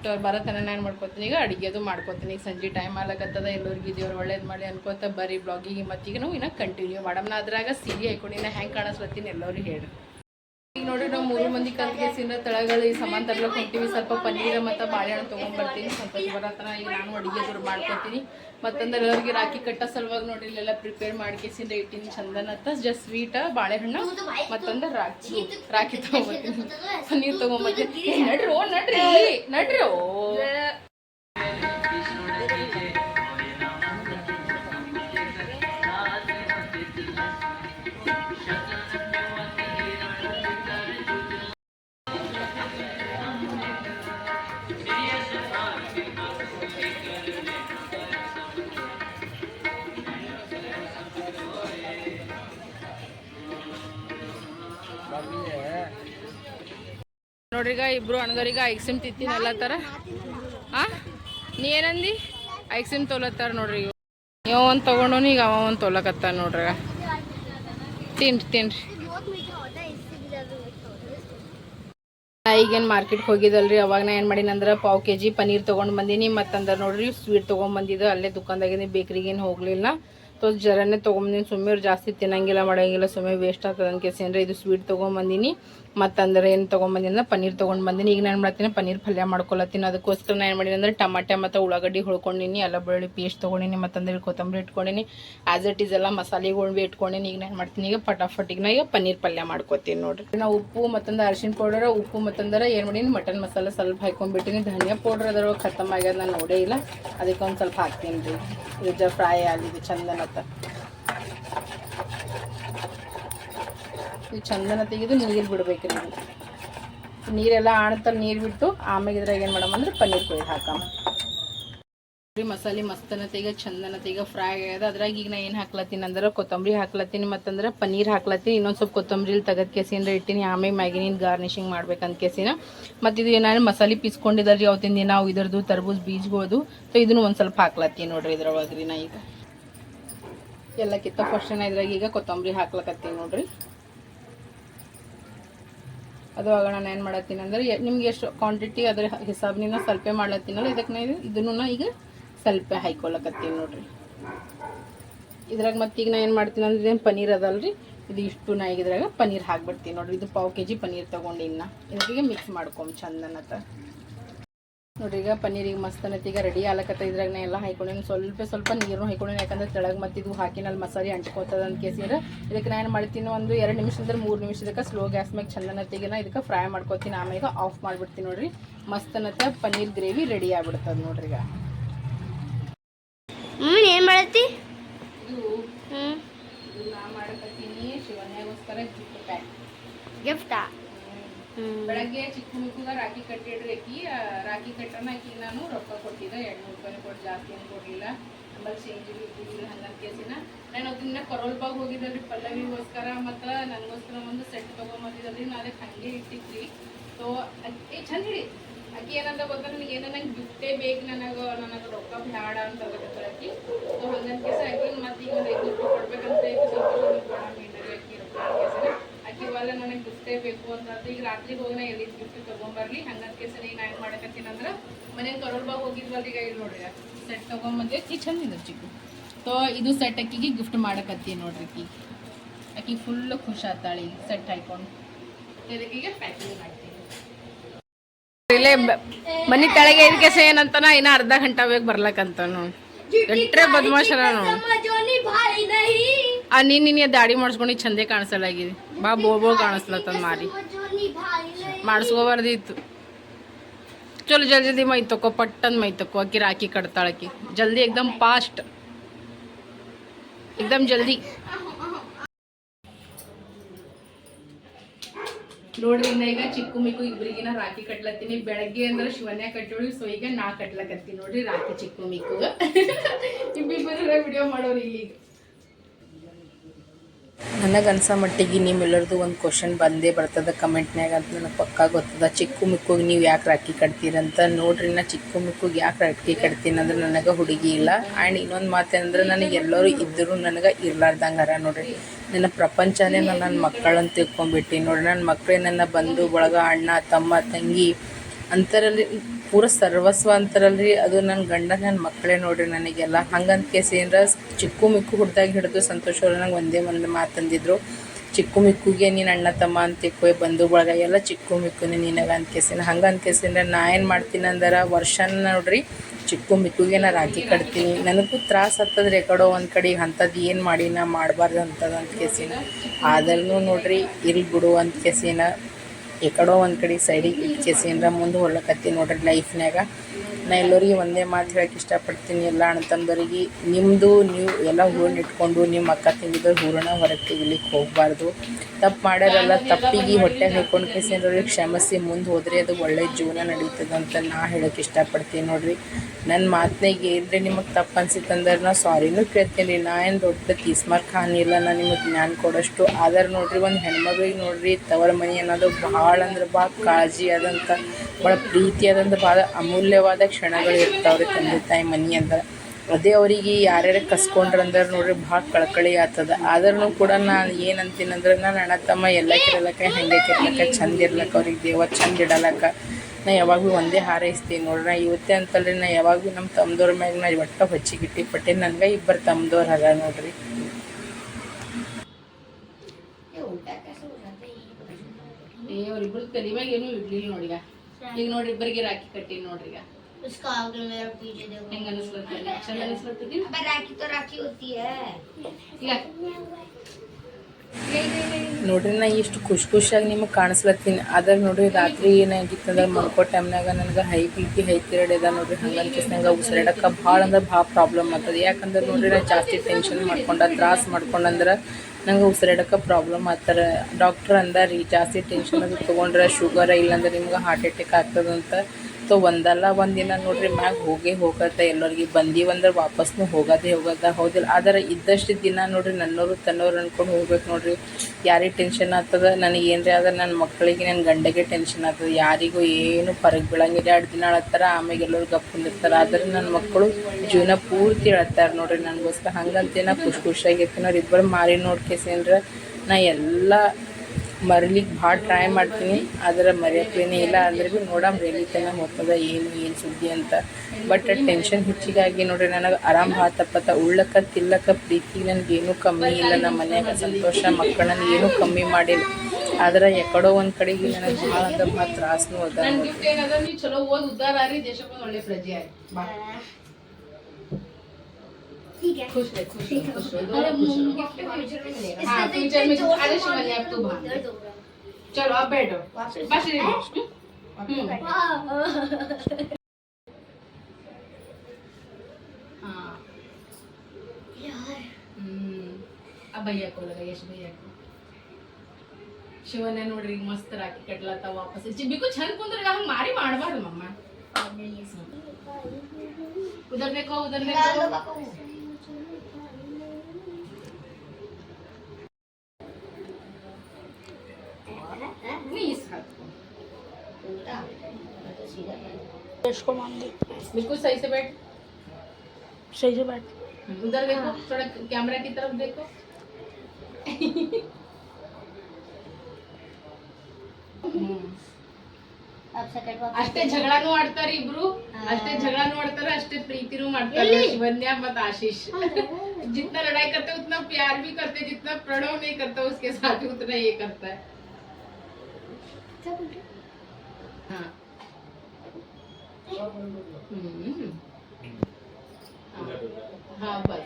ಸೊ ಅವ್ರು ಬರತನ ನಾನು ಏನು ಮಾಡ್ಕೊತೀನಿ, ಈಗ ಅಡುಗೆದು ಮಾಡ್ಕೊತೀನಿ. ಈಗ ಸಂಜೆ ಟೈಮ್ ಆಗತ್ತದ ಎಲ್ಲರಿಗೂ ದೇವ್ರು ಒಳ್ಳೇದು ಮಾಡಿ ಅನ್ಕೋತ ಬರೀ ಬ್ಲಾಗಿಗೆ ಮತ್ತೀಗ ನಾವು ಇನ್ನೂ ಕಂಟಿನ್ಯೂ ಮಾಡಮ್ ನಾ ಅದ್ರಾಗ ಸೀರೆ ಹಾಕೊಂಡು ಇನ್ನ ಹೆಂಗೆ ಕಾಣಿಸ್ಲತ್ತೀನಿ ಎಲ್ಲರೂ ಹೇಳಿ ಈಗ ನೋಡಿ ನಾವು ಮೂರು ಮಂದಿ ಕಲ್ತ್ಗೆಸಿಂದ ತಳಗಳು ಈ ಸಮಾನ ತರ್ಲಕ್ಕೆ ಹೊಂಟಿವಿ. ಸ್ವಲ್ಪ ಪನ್ನೀರ್ ಮತ್ತು ಬಾಳೆಹಣ್ಣು ತೊಗೊಂಡ್ಬರ್ತೀನಿ ಸಂತೋಷ ಬರತನ ಈಗ ನಾನು ಅಡುಗೆ ದೂರ ಮಾಡ್ಕೊತೀನಿ. ಮತ್ತಂದ್ರೆ ಎಲ್ಲರಿಗೆ ರಾಖಿ ಕಟ್ಟ ಸಲುವಾಗಿ ನೋಡಿ ಇಲ್ಲೆಲ್ಲ ಪ್ರಿಪೇರ್ ಮಾಡ್ಕೇಸಿಂದ ಇಟ್ಟಿನಿ ಚಂದನ ಅಂತ ಜಸ್ಟ್ ಸ್ವೀಟ ಬಾಳೆಹಣ್ಣು ಮತ್ತಂದ್ರೆ ರಾಖಿ. ರಾಖಿ ತೊಗೊಂಬರ್ತೀನಿ ಪನ್ನೀರ್ ತೊಗೊಂಬರ್ತೀನಿ ನಡ್ರಿ ನಡ್ರೋ ನಡ್ರಿ. ನಡ್ರಿ ನೋಡ್ರಿ ಈಗ ಇಬ್ರು ಅಣ್ಗರಿಗ ಐಕ್ಸಿಮ್ ತಿತ್ತೀನಿ ಎಲ್ಲ ತರ. ಆ? ನೀ ಏನಂದಿ? ಐಕ್ಸಿಮ್ ತೊಲತ್ತಾರ ನೋಡ್ರಿ ಇವ್ ಇವ ಒಂದು ತೊಗೊಂಡು ಈಗ ಅವ ಒಂದು ತೊಲಕತ್ತ ನೋಡ್ರಿ ತಿನ್ರಿ ತಿನ್ರಿ. ಈಗೇನು ಮಾರ್ಕೆಟ್ಗೆ ಹೋಗಿದಲ್ರಿ ಅವಾಗ ನಾ ಏನು ಮಾಡೀನಿ ಅಂದ್ರೆ ಪಾವ್ ಕೆ ಜಿ ಪನ್ನೀರ್ ತೊಗೊಂಡು ಬಂದೀನಿ. ಮತ್ತಂದ್ರೆ ನೋಡ್ರಿ ಸ್ವೀಟ್ ತೊಗೊಂಬಂದಿದ್ದು ಅಲ್ಲೇ ದುಕಾನ್ದಾಗಿನಿ ಬೇಕ್ರಿಗೇನು ಹೋಗಲಿಲ್ಲ. ತೋ ಜರನೇ ತೊಗೊಂಬಂದಿನಿ ಸುಮ್ಮನೆ ಜಾಸ್ತಿ ತಿನ್ನಂಗಿಲ್ಲ, ಮಾಡಂಗಿಲ್ಲ ಸುಮ್ಮನೆ ವೇಸ್ಟ್ ಆಗ್ತದೆ ಅನ್ಕೇಸಿಂದ್ರೆ ಇದು ಸ್ವೀಟ್ ತೊಗೊಂಬಂದಿನಿ. ಮತ್ತಂದ್ರೆ ಏನು ತೊಗೊಂಬಂದಿನಿ ಪನ್ನೀರ್ ತೊಗೊಂಡು ಬಂದೀನಿ ಈಗ ನಾನು ಮಾಡ್ತೀನಿ, ಪನ್ನೀರ್ ಪಲ್ಯ ಮಾಡ್ಕೊಳತ್ತೀನಿ. ಅದಕ್ಕೋಸ್ಕರ ನಾನು ಏನು ಮಾಡೀನಿ ಅಂದ್ರೆ ಟಮಾಟೆ ಮತ್ತು ಉಳ್ಳಾಗಡ್ಡಿ ಹುಳ್ಕೊಂಡಿನಿ, ಎಲ್ಲ ಬೆಳ್ಳುಳ್ಳಿ ಪೇಸ್ಟ್ ತೊಗೊಂಡಿನಿ, ಮತ್ತಂದ್ರೆ ಕೊತ್ತಂಬರಿ ಇಟ್ಕೊಂಡಿನಿ. ಆ್ಯಸ್ ಇಟ್ ಈಸ್ ಎಲ್ಲ ಮಸಾಲೆಗಳು ಇಟ್ಕೊಂಡಿನಿ. ಈಗ ನಾನು ಮಾಡ್ತೀನಿ, ಈಗ ಪಟಾಫಟಿಗೆ ನಾ ಈಗ ಪನ್ನೀರ್ ಪಲ್ಯ ಮಾಡ್ಕೊತೀನಿ ನೋಡ್ರಿ. ನಾ ಉಪ್ಪು ಮತ್ತೊಂದು ಅರಿಶಿನ ಪೌಡರ್, ಉಪ್ಪು ಮತ್ತಂದ್ರೆ ಏನು ಮಾಡೀನಿ ಮಟನ್ ಮಸಾಲೆ ಸ್ವಲ್ಪ ಹಾಕೊಂಡ್ಬಿಟ್ಟಿನಿ. ಧನಿಯಾ ಪೌಡರ್ ಅದರ ಖತಮ್ ಆಗ್ಯದ ನಾನು ನೋಡೇ ಇಲ್ಲ. ಅದಕ್ಕೆ ಒಂದು ಸ್ವಲ್ಪ ಹಾಕ್ತೀನಿ ರೀ. ಇದು ಫ್ರೈ ಆಗಿದೆ ಚಂದನತ್ತ ಚಂದನ ತೆಗೆದು ನೀರು ಬಿಡಬೇಕು ನೀವು. ನೀರೆಲ್ಲ ಆಣ್ತಲ್ಲಿ ನೀರು ಬಿಟ್ಟು ಆಮೇಲೆ ಇದ್ರಾಗ ಏನು ಮಾಡಮ್ಮ ಅಂದ್ರೆ ಪನ್ನೀರ್ ಕೊಯ್ದು ಹಾಕಮ್ಮ ಕೊಬ್ಬರಿ ಮಸಾಲೆ ಮಸ್ತನ ತೆಗ, ಚಂದನ ತೆಗ ಫ್ರೈ ಆಗ್ಯದ. ಅದ್ರಾಗ ಈಗ ನಾ ಏನು ಹಾಕ್ಲತ್ತೀನಿ ಅಂದ್ರೆ ಕೊತ್ತಂಬರಿ ಹಾಕ್ಲತ್ತೀನಿ ಮತ್ತಂದ್ರೆ ಪನ್ನೀರ್ ಹಾಕ್ಲತ್ತೀನಿ. ಇನ್ನೊಂದು ಸ್ವಲ್ಪ ಕೊತ್ತಂಬರಿ ತೆಗೆದು ಕೆಸಿಂದ ಇಟ್ಟಿನಿ. ಆಮೇಲೆ ಮ್ಯಾಗಿನಿಂದ ಗಾರ್ನಿಶಿಂಗ್ ಮಾಡ್ಬೇಕಂತ ಕೆಸಿನ. ಮತ್ತು ಇದು ಏನಾದ್ರು ಮಸಾಲೆ ಪೀಸ್ಕೊಂಡಿದ್ದಾರ್ರಿ ಅವತ್ತಿನ ದಿನ ಅವು ಇದ್ರದ್ದು ತರ್ಬೂಜ್ ಬೀಜಗೋದು ಸೊ ಇದನ್ನು ಒಂದು ಸ್ವಲ್ಪ ಹಾಕ್ಲತ್ತೀನಿ ನೋಡ್ರಿ ಇದ್ರೊಳಗ್ರಿ ನಾ ಈಗ. ಎಲ್ಲಕ್ಕಿಂತ ಫಸ್ಟ್ ನಾ ಇದ್ರಾಗ ಈಗ ಕೊತ್ತಂಬರಿ ಹಾಕ್ಲಕತ್ತೀನಿ ನೋಡ್ರಿ. ಅದು ಆಗ ನಾನು ಏನು ಮಾಡತ್ತೀನಿ ಅಂದರೆ ನಿಮ್ಗೆ ಎಷ್ಟು ಕ್ವಾಂಟಿಟಿ ಅದ್ರ ಹಿಸಾಬ್ನಿಂದ ಸ್ವಲ್ಪ ಮಾಡ್ಲತ್ತೀನಲ್ಲ ಇದಕ್ಕೆ ನಾನು ಇದನ್ನು ಈಗ ಸ್ವಲ್ಪ ಹಾಯ್ಕೊಳಕತ್ತೀನಿ ನೋಡಿರಿ. ಇದ್ರಾಗ ಮತ್ತೆ ಈಗ ನಾ ಏನು ಮಾಡ್ತೀನಿ ಅಂದ್ರೆ, ಇದೇನು ಪನ್ನೀರ್ ಅದಲ್ರಿ? ಇದು ಇಷ್ಟು ನಾ ಈಗ ಇದ್ರಾಗ ಪನ್ನೀರ್ ಹಾಕ್ಬಿಡ್ತೀನಿ ನೋಡ್ರಿ. ಇದು ಪಾವ್ ಕೆ ಜಿ ಪನ್ನೀರ್ ತೊಗೊಂಡಿನ್ನ ಇದ್ರಿಗೆ ಮಿಕ್ಸ್ ಮಾಡ್ಕೊಂಬ ಚಂದನತ್ತ. ನೋಡ್ರಿ ಈಗ ಪನ್ನೀರಿಗೆ ಮಸ್ತ್ ಅನ್ನತ್ತೆ ಈಗ ರೆಡಿ ಆಲಕತ್ತ ಇದ್ರಾಗ ನಾ ಎಲ್ಲ ಹಾಕೊಂಡೇನು ಸ್ವಲ್ಪ ಸ್ವಲ್ಪ ನೀರು ಹಾಕೊಂಡೇನು ಯಾಕಂದ್ರೆ ತೆಳಗೆ ಮತ್ತು ಇದು ಹಾಕಿನಲ್ಲಿ ಮಸಾಲೆ ಅಂಟ್ಕೋತದ ಅಂತ ಕೇಸಿದ್ರೆ. ಇದಕ್ಕೆ ನಾನು ಏನು ಮಾಡ್ತೀನಿ ಒಂದು ಎರಡು ನಿಮಿಷದಿಂದ ಮೂರು ನಿಮಿಷದಕ್ಕೆ ಸ್ಲೋ ಗ್ಯಾಸ್ ಮ್ಯಾಗ ನಾ ಇದಕ್ಕೆ ಫ್ರೈ ಮಾಡ್ಕೋತೀನಿ. ಆಮೇಲೆ ಆಫ್ ಮಾಡಿಬಿಡ್ತೀನಿ ನೋಡ್ರಿ. ಮಸ್ತ್ ಅನ್ನತ್ತ ಪನ್ನೀರ್ ಗ್ರೇವಿ ರೆಡಿ ಆಗ್ಬಿಡ್ತದೆ ನೋಡ್ರಿ ಈಗ. ಏನು ಮಾಡತ್ತಿ? ನಾ ಮಾಡಕತ್ತೀನಿ ಗಿಫ್ಟ್ ಪ್ಯಾಕ್ ಗಿಫ್ಟಾ ಹ್ಞೂ ಬೆಳಗ್ಗೆ ಚಿಕ್ಕ ಮುಕ್ಕುಗ ರಾಖಿ ಕಟ್ಟಿಡ್ರಿ ಆಕಿ ರಾಖಿ ಕಟ್ಟನ ಆಕಿ ನಾನು ರೊಕ್ಕ ಕೊಟ್ಟಿದ್ದೆ ಎರಡು ನೂರು ರೂಪಾಯಿ ಕೊಟ್ಟು ಜಾಸ್ತಿ ಏನು ಕೊಡಲಿಲ್ಲ. ನಮ್ಮಲ್ಲಿ ಚೇಂಜ್ ಇದ್ದಿದ್ದಿಲ್ಲ ಹಂಗಂತ ಕೇಸಿನ. ನಾನು ಅದನ್ನ ಕರೋಲ್ ಬಾಗ್ ಹೋಗಿದ್ದಲ್ರಿ ಪಲ್ಲವಿಗೋಸ್ಕರ, ಮತ್ತು ನನಗೋಸ್ಕರ ಒಂದು ಸೆಟ್ ತೊಗೊಂಬಂದಿದ್ದಲ್ರಿ ನಾನು ಅದಕ್ಕೆ ಹಂಗೆ ಇಟ್ಟಿದ್ರಿ ಸೊ ಏ, ಚಂದ ಹಿಡಿ ಆಕಿ ಏನಂತ ಗೊತ್ತ ನನಗೆ ಏನೋ ನಂಗೆ ಗಿಫ್ಟೇ ಬೇಕು ನನಗೆ ನನಗೆ ರೊಕ್ಕ ಬ್ಯಾಡ ಅಂತ ಆಕಿ ಸೊ ಹಂಗಂತ ಕೇಸ ಆಕಿ ಮತ್ತೆ ಈಗ ಒಂದು ಐದು ರೂಪಾಯಿ ಕೊಡ್ಬೇಕಂತ ಸ್ವಲ್ಪ ಕೊಡೋಣ ಆಕಿ ರೊಕ್ಕ ಕೇಸಿನ. ಒಲ್ಲ ನನಗೆ ಗಿಫ್ಟೇ ಬೇಕು ಅಂತ ಅಂದ್ ಈಗ ರಾತ್ರಿಗೆ ಹೋಗಿ ನಾ ಎಲ್ಲಿ ಗಿಫ್ಟ್ ತೊಗೊಂಬರ್ಲಿ. ಹಂಗಂತ ಕೇಸ ಈಗ ನಾ ಏನು ಮಾಡಕತ್ತೀನಿ ಅಂದ್ರೆ ಮನೇಲಿ ಕರೋಲ್ ಹೋಗಿದ್ವಲ್ಲ ಈಗ ಇಲ್ಲಿ ನೋಡ್ರಿ. ಸೆಟ್ ತೊಗೊಂಬಂದೆ. ಈ ಚಂದ ಇದೆ ಚಿಕ್ಕು ಸೊ ಇದು ಸೆಟ್ ಅಕ್ಕಿಗೆ ಗಿಫ್ಟ್ ಮಾಡಕತ್ತೀನಿ ನೋಡ್ರಿ ಅಕ್ಕಿ. ಅಕ್ಕಿ ಫುಲ್ ಖುಷಿ ಆತಾಳೆ ಈಗ ಸೆಟ್ ಹಾಕೊಂಡು. ಇದಕ್ಕೀಗ ಪ್ಯಾಕಿಂಗ್ ಮಾಡ್ತೀನಿ. ಇಲ್ಲೇ ಮನೆ ಕೆಳಗೆ ಐದು ಕೆಸ ಏನಂತಾನ ಇನ್ನ ಅರ್ಧ ಗಂಟೆ ಬೇಕು ಬರ್ಲಕ್ಕಂತ ನೋಡಿ. ಎಟ್ರೆ ಬದ್ಮಾಶರ ನೋಡಿ. ಆ, ನೀನ್ ನಿನ್ನ ದಾಡಿ ಮಾಡಿಸ್ಕೊಂಡು ಚಂದೆ ಕಾಣಿಸಲಾಗಿದೆ. ಬಾ, ಬೋ ಬೋ ಕಾಣಿಸ್ಲತ್ತದ ಮಾರಿ. ಮಾಡಿಸ್ಕೋಬಾರ್ದಿತ್ತು. ಚಲೋ ಜಲ್ದಿ ಜಲ್ದಿ ಮೈ ತಕೋ ಪಟ್ಟನ್ ಮೈ ತಕೋ, ಅಕ್ಕಿ ಕಟ್ತಾಳಕ್ಕಿ ಜಲ್ದಿ ಏಕ್ದಮ್ ಫಾಸ್ಟ್. ಏಕ್ದಮ್ ಜಲ್ದಿ. ನೋಡ್ರಿ ಈಗ ಚಿಕ್ಕು ಮಿಕ್ಕು ಇಬ್ಬರಿಗಿನ ರಾಖಿ ಕಟ್ಲತ್ತೀನಿ. ಬೆಳಗ್ಗೆ ಅಂದ್ರೆ ಶಿವನ್ಯ ಕಟ್ಟೋಳಿ ಸೊ ಈಗ ನಾ ಕಟ್ಲಕತ್ತೀನಿ ನೋಡ್ರಿ, ರಾಕಿ ಚಿಕ್ಕು ಮಿಕ್ಕು. ಇಬ್ಬಿಬ್ಬರ ವಿಡಿಯೋ ಮಾಡೋರು ಈಗ ನನಗನ್ಸೋ ಮಟ್ಟಿಗೆ ನಿಮ್ಮೆಲ್ಲರದು ಒಂದು ಕ್ವಶನ್ ಬಂದೇ ಬರ್ತದೆ ಕಮೆಂಟ್ನಾಗ ಅಂತ ನನಗೆ ಪಕ್ಕಾ ಗೊತ್ತದ. ಚಿಕ್ಕು ಮಿಕ್ಕುಗೆ ನೀವು ಯಾಕೆ ರಾಕಿ ಕಟ್ತೀರಂತ ನೋಡ್ರಿ ನಾ ಚಿಕ್ಕು ಮಿಕ್ಕುಗೆ ಯಾಕೆ ರಾಖಿ ಕಟ್ತೀನಿ ಅಂದ್ರೆ ನನಗೆ ಹುಡುಗಿ ಇಲ್ಲ. ಆ್ಯಂಡ್ ಇನ್ನೊಂದು ಮಾತೇನಂದ್ರೆ ನನಗೆ ಎಲ್ಲರೂ ಇದ್ದರೂ ನನಗೆ ಇರ್ಲಾರ್ದಂಗೆ ಅರ ನೋಡ್ರಿ. ನನ್ನ ಪ್ರಪಂಚನೇ ನಾನು ನನ್ನ ಮಕ್ಕಳಂತ ತಿಳ್ಕೊಂಬಿಟ್ಟು ನೋಡ್ರಿ. ನನ್ನ ಮಕ್ಕಳೇ ನನ್ನ ಬಂಧು ಬಳಗ, ಅಣ್ಣ, ತಮ್ಮ, ತಂಗಿ ಅಂತರಲ್ಲಿ ಪೂರ ಸರ್ವಸ್ವ ಅಂತಾರಲ್ರಿ. ಅದು ನನ್ನ ಗಂಡ ನನ್ನ ಮಕ್ಕಳೇ ನೋಡ್ರಿ ನನಗೆಲ್ಲ. ಹಂಗಂತ ಕೇಸ್ ಏನರ ಚಿಕ್ಕು ಮಿಕ್ಕು ಹುಡ್ದಾಗ ಹಿಡಿದು ಸಂತೋಷ ಅವ್ರು ನಂಗೆ ಒಂದೇ ಒಂದು ಮಾತಂದಿದ್ರು ಚಿಕ್ಕು ಮಿಕ್ಕುಗೆ ನೀನು ಅಣ್ಣ, ತಮ್ಮ ಅಂತ ಇಕ್ಕೋ ಬಂಧು ಬಳಗ, ಎಲ್ಲ ಚಿಕ್ಕು ಮಿಕ್ಕುನೇ ನೀನಾಗ ಕೇಸಿನ. ಹಂಗೆ ಅಂತ ಕೇಸಿನ ನಾ ಏನು ಮಾಡ್ತೀನಿ ಅಂದ್ರೆ ವರ್ಷನ ನೋಡ್ರಿ ಚಿಕ್ಕು ಮಿಕ್ಕುಗೆ ನಾ ರಾಖಿ ಕಟ್ತೀನಿ. ನನಗೂ ತ್ರಾಸ ಹತ್ತದ್ರೆ ಕಡೋ ಒಂದು ಕಡೆ ಅಂಥದ್ದು ಏನು ಮಾಡಿ ನಾ ಮಾಡಬಾರ್ದು ಅಂತ ಕೇಸಿನ. ಆದ್ರೂ ನೋಡ್ರಿ ಇರ್ಲಿ ಬಿಡು ಅಂತ ಕೇಸಿನ. ಎಕಡೋ ಒಂದು ಕಡೆ ಸೈಡಿಗೆ ಮುಂದೆ ಹೊಡ್ಲಕತ್ತಿ ನೋಡ್ರಿ ಲೈಫ್ನ್ಯಾಗ ನಾ ಎಲ್ಲರಿಗೆ ಒಂದೇ ಮಾತು ಹೇಳಕ್ಕೆ ಇಷ್ಟಪಡ್ತೀನಿ. ಎಲ್ಲ ಅಣ್ಣತಮ್ಮದರಿಗೆ ನಿಮ್ಮದು ನೀವು ಎಲ್ಲ ಹೂರಣ ಇಟ್ಕೊಂಡು ನಿಮ್ಮ ಅಕ್ಕ ತಂಗಿದ್ರು ಹೂರಣ ಹೊರಗೆ ತೆಗಿಲಿಕ್ಕೆ ಹೋಗಬಾರ್ದು. ತಪ್ಪು ಮಾಡ್ಯಾರಲ್ಲ, ತಪ್ಪಿಗೆ ಹೊಟ್ಟೆ ಹಾಕೊಂಡು ಕೇಸಿನವ್ರಿಗೆ ಕ್ಷಮಿಸಿ ಮುಂದೆ ಹೋದರೆ ಅದು ಒಳ್ಳೆಯ ಜೀವನ ನಡೀತದೆ ಅಂತ ನಾ ಹೇಳಕ್ಕೆ ಇಷ್ಟಪಡ್ತೀನಿ ನೋಡಿರಿ. ನನ್ನ ಮಾತನಾಗ ಏನ್ರಿ ನಿಮಗೆ ತಪ್ಪು ಅನ್ಸಿತ್ತಂದ್ರೆ ನಾ ಸಾರಿನೂ ಕೇಳ್ತೀನಿ. ರೀ ನಾ ಏನು ದೊಡ್ಡ ತೀಸ್ಮಾರ್ ಖಾನ್ ನಾನು ನಿಮಗೆ ಜ್ಞಾನ ಕೊಡೋಷ್ಟು ಆದರೆ ನೋಡಿರಿ. ಒಂದು ಹೆಣ್ಮಗಳಿಗೆ ನೋಡಿರಿ ತವರ ಮನೆ ಅನ್ನೋದು ಭಾಳ ಅಂದ್ರೆ ಭಾಳ ಕಾಳಜಿ ಆದಂಥ ಭಾಳ ಪ್ರೀತಿಯಾದಂಥ ಭಾಳ ಅಮೂಲ್ಯವಾದ ಕ್ಷಣಗಳು ಇರ್ತಾವ್ರಿ ತಂದೆ ತಾಯಿ ಮನೆ ಅಂದ್ರೆ. ಅದೇ ಅವರಿಗೆ ಕಸ್ಕೊಂಡ್ರೆ ಅಂದ್ರೆ ನೋಡ್ರಿ ಭಾಳ ಕಳಕಳಿ ಆತದ ಆದ್ರೂ ಕೂಡ ನಾನು ಏನು ಅಂತೀನಂದ್ರೆ ನಾನು ಅಣ್ಣ, ತಮ್ಮ ಎಲ್ಲ ಕಿರಲಕ್ಕ ಹೆಂಗೆ ಕಿರ್ಲಕ್ಕ ಚಂದ ಇರ್ಲಕ್ಕ ಅವ್ರಿಗೆ ದೇವ ಚಂದ ಇಡಲಕ್ಕ ನಾ ಯಾವಾಗಲೂ ಒಂದೇ ಹಾರೈಸ್ತೀನಿ ನೋಡ್ರಿ. ನಾ ಇವತ್ತೆ ಅಂತಲ್ರಿ ನಾ ಯಾವಾಗಲೂ ನಮ್ಮ ತಮ್ಮದವ್ರ ಮ್ಯಾಗ ನಾ ಒಟ್ಟ ಹೊಚ್ಚಿಗಿಟ್ಟಿ ಪಟ್ಟೆ ನನಗೆ ಇಬ್ಬರು ತಮ್ಮದವ್ರು ಹರ ನೋಡ್ರಿ. ಏ, ಅವ್ರಿಬ್ರು ತಲೆ ಮ್ಯಾಗ ಏನೂ ಇಡ್ಲಿಲ್ಲ ನೋಡಿಗ ಈಗ. ನೋಡ್ರಿ ಇಬ್ಬರಿಗೆ ರಾಖಿ ಕಟ್ಟಿ ನೋಡ್ರಿಗ उसका आगे मेरा पीछे देखो ಹೆಂಗ ಅನಿಸ್ಲತ್ತದ ಚಂದ ಅನಿಸ್ಲತ್ತದಿ अबे राखी तो राखी होती है ಈಗ ನೋಡ್ರಿ ನಾ ಇಷ್ಟು ಖುಷಿ ಖುಷಿಯಾಗಿ ನಿಮಗೆ ಕಾಣಿಸ್ಲತ್ತೀನಿ ಅದಾಗ ನೋಡ್ರಿ ರಾತ್ರಿ ಏನಾಗಿತ್ತು ಅಂದ್ರೆ ಮಲ್ಕೋ ಟೈಮ್ನಾಗ ನನಗೆ high B P high period ಇದೆ ನೋಡ್ರಿ ಹಂಗಂತ ನಂಗೆ ಉಸಿರಾಡಕ್ಕೆ ಭಾಳ ಅಂದ್ರೆ ಭಾಳ ಪ್ರಾಬ್ಲಮ್ ಆಗ್ತದೆ ಯಾಕಂದ್ರೆ ನೋಡ್ರಿ ನಾ ಜಾಸ್ತಿ ಟೆನ್ಷನ್ ಮಾಡ್ಕೊಂಡ ತ್ರಾಸ ಮಾಡ್ಕೊಂಡಂದ್ರೆ ನಂಗೆ ಉಸಿರಾಡಕ್ಕೆ ಪ್ರಾಬ್ಲಮ್ ಆಗ್ತಾರೆ ಡಾಕ್ಟ್ರ್ ಅಂದಾರಿ ಜಾಸ್ತಿ ಟೆನ್ಷನ್ ಅದು ತೊಗೊಂಡ್ರೆ ಶುಗರ್ ಇಲ್ಲಾಂದ್ರೆ ನಿಮ್ಗೆ ಹಾರ್ಟ್ ಅಟ್ಯಾಕ್ ಆಗ್ತದಂತ ಸೊ ಒಂದಲ್ಲ ಒಂದಿನ ನೋಡ್ರಿ ಮ್ಯಾಗ ಹೋಗೇ ಹೋಗತ್ತೆ ಎಲ್ಲರಿಗೆ ಬಂದೀವಂದ್ರೆ ವಾಪಸ್ನು ಹೋಗದೆ ಹೋಗದ, ಹೌದಿಲ್ಲ. ಆದ್ರೆ ಇದ್ದಷ್ಟು ದಿನ ನೋಡ್ರಿ ನನ್ನೋರು ತನ್ನೋರು ಅನ್ಕೊಂಡು ಹೋಗ್ಬೇಕು ನೋಡ್ರಿ. ಯಾರಿಗೆ ಟೆನ್ಷನ್ ಆಗ್ತದ? ನನಗೆ ಏನ್ರಿ ಆದ್ರೆ ನನ್ನ ಮಕ್ಕಳಿಗೆ ನನ್ನ ಗಂಡಗೆ ಟೆನ್ಷನ್ ಆಗ್ತದೆ. ಯಾರಿಗೂ ಏನು ಪರಗ್ ಬೀಳಂಗಿಲ್ಲ. ಎರಡು ದಿನ ಅಳತ್ತಾರ ಆಮೇಲೆ ಎಲ್ಲರೂ ಗಪ್ಪಂದಿರ್ತಾರೆ ಆದ್ರೆ ನನ್ನ ಮಕ್ಕಳು ಜೀವನ ಪೂರ್ತಿ ಅಳ್ತಾರೆ ನೋಡ್ರಿ ನನಗೋಸ್ಕರ ಹಂಗಂತೆ ನಾ ಖುಷಿ ಖುಷಿಯಾಗಿರ್ತೀನಿ ಅವ್ರು ಇಬ್ಬರು ಮಾರಿ ನೋಡ್ಕೇಸೇನ್ರ ನಾ ಎಲ್ಲ ಮರಿಲಿಕ್ಕೆ ಭಾಳ ಟ್ರೈ ಮಾಡ್ತೀನಿ. ಆದರೆ ಮರೆಯೋಕ್ಲೇನೇ ಇಲ್ಲ. ಅಂದ್ರೆ ಭೀ ನೋಡಮ್ ರೇಲಿತನ ಹೋಗ್ತದ, ಏನು ಏನು ಸುದ್ದಿ ಅಂತ. ಬಟ್ ಟೆನ್ಷನ್ ಹೆಚ್ಚಿಗಾಗಿ ನೋಡ್ರಿ ನನಗೆ ಆರಾಮ್ ಭಾಳ ತಪ್ಪತ್ತ ಉಳ್ಳಕ್ಕ, ತಿಲ್ಲಕ್ಕ ಪ್ರೀತಿ ನನಗೇನು ಕಮ್ಮಿ ಇಲ್ಲ. ನಮ್ಮ ಮನ್ಯಾಗ ಸಂತೋಷ, ಮಕ್ಕಳನ್ನ ಏನೂ ಕಮ್ಮಿ ಮಾಡಿಲ್ಲ. ಆದ್ರೆ ಎಕಡೋ ಒಂದು ಕಡೆಗೆ ನನಗೆ ಭಾಳ ಅಂದ್ರೆ ಭಾಳ ತ್ರಾಸನೂ ಅದ ಚಲೋ ಒಳ್ಳೆ ಪ್ರಜೆ ಆಗಿ ಬಾ खुश रहे खुश रहे खुश रहे दोनों खुश रहो हाँ फ्यूचर में अरे शिवानी अब तू भाग चलो अब बैठो बस ये हम्म हाँ ಹ್ಮ್ ಆ ಭಯ್ಯ ಕೊಡಗ ಯಶ್ ಭಯ್ಯ ಶಿವನೇ ನೋಡ್ರಿ ಈಗ ಮಸ್ತ್ ರಾಕಿ ಕಟ್ಲತ್ತ ವಾಪಸ್ ಬಿಕು ಚಂದ ಕುಂದ್ರ ಹಂಗ ಮಾರಿ ಮಾಡಬಾರ್ದು ಮಮ್ಮ ಉದರ್ ಬೇಕೋ इसको मान दे बिल्कुल सही से बैठ सही से बैठ उधर देखो थोड़ा कैमरा की तरफ देखो ಹ್ಮ್. ಅಷ್ಟೇ ಜಗಳನೂ ಆಡ್ತಾರೆ ಇಬ್ರು ಅಷ್ಟೇ ಜಗಳನೂ ಆಡ್ತಾರೆ ಅಷ್ಟೇ ಪ್ರೀತಿನೂ ಮಾಡ್ತಾರೆ ಶಿವನ್ಯ ಮತ್ ಆಶೀಶ್ जितना लड़ाई करते हैं उतना प्यार भी करते हैं जितना प्रणव नहीं करता उसके साथ भी उतना ये करता है हाँ हाँ बस।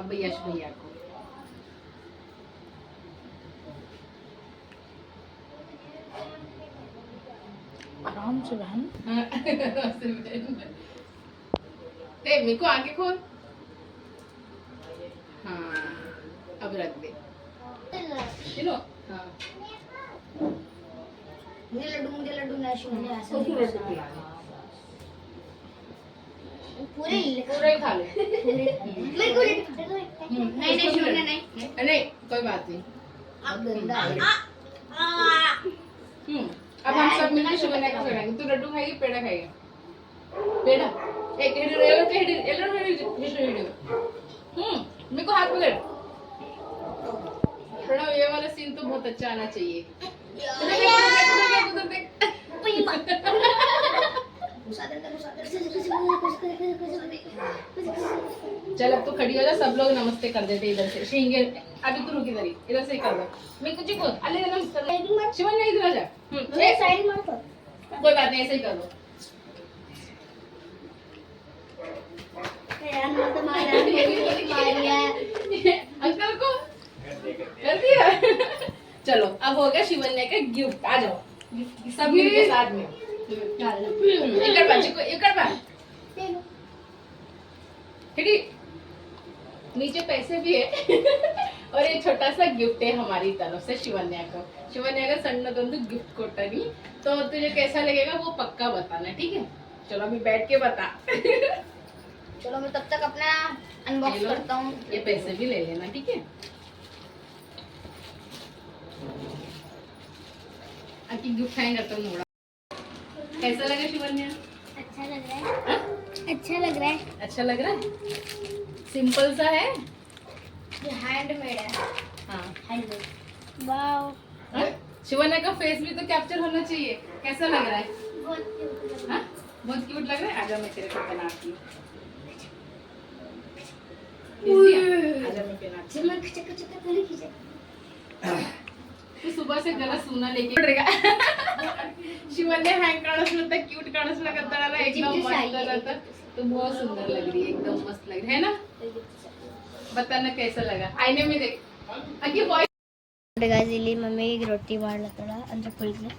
अब यश भैया को आराम से बहन मेरे को आगे खोल हाँ अब रख दे चलो हाँ मुझे लड्डू मुझे लड्डू ना शिवन्य ऐसा नहीं लड्डू पूरे ही पूरा खा ले। मेरे को हम्म, नहीं नहीं लड्डू। नहीं। नहीं कोई बात नहीं। अब गंदा हम्म अब हम सब मिलकर शिवन्या को खिलाएँगे तू लड्डू खाएगी पेड़ा खाएगी? पेड़ा? एक हिडू एलो के हिडू एलो हिडू हिडू हिडू हम्म मेरे को हाथ पकड़। प्रणव ये वाला सीन तो बहुत अच्छा आना चाहिए। चल अब तो खड़ी हो जा सब लोग नमस्ते कर देते इधर से। श्रृंगे अभी तू रुक इधर ही इधर से कर दो। मैं कुछ को अले नमस्ते शिवन्या इधर आ जा। हम्म, ये साइड मार तो कोई बात नहीं ऐसे ही कर दो। यार मत मार मारिया अंकल को? कर दिया चलो अब हो गया शिवन्या का गिफ्ट आ जाओ। सब मिलके साथ में। हम्म, एक नीचे पैसे भी है। और ये छोटा सा गिफ्ट है हमारी तरफ़ से शिवन्या को। शिवन्या का सन्न तो गिफ्ट टी तो तुझे कैसा लगेगा वो पक्का बताना ठीक है? चलो अभी बैठ के बता। चलो मैं तब तक अपना अनबॉक्स करता हूँ। ये पैसे भी ले लेना ठीक है? तो मोड़ा कैसा लगा शिवन्या? अच्छा लग रहा है। हाँ? अच्छा लग रहा है। अच्छा लग रहा है? सिंपल सा है? ये हैंडमेड है। हाँ। हैंडमेड वाओ हाँ? शिवन्या का फेस भी तो कैप्चर होना चाहिए। कैसा लग रहा है? हाँ? बहुत क्यूट लग रहा है? आजा मैं तेरे को बनाती हूँ। आजा मैं पहनाती हूँ। चमक चक चक चक खींचे तू सुबह से गला सूना लेके पड़ेगा शिवन्या हँग काढसलं तर क्यूट काढसलं करताना एकदम मस्त रहता तो बहुत सुंदर लग रही है एकदम मस्त लग रही है ना बताना कैसा लगा आईने में देख आगे बॉय ಗಾಯ್ಸ್ ಇಲ್ಲಿ ಮಮ್ಮಿಗೆ ರೊಟ್ಟಿ ಮಾಡ್ಲತ್ತಳ ಅಂದ್ರೆ ಪುಲ್ಕೆ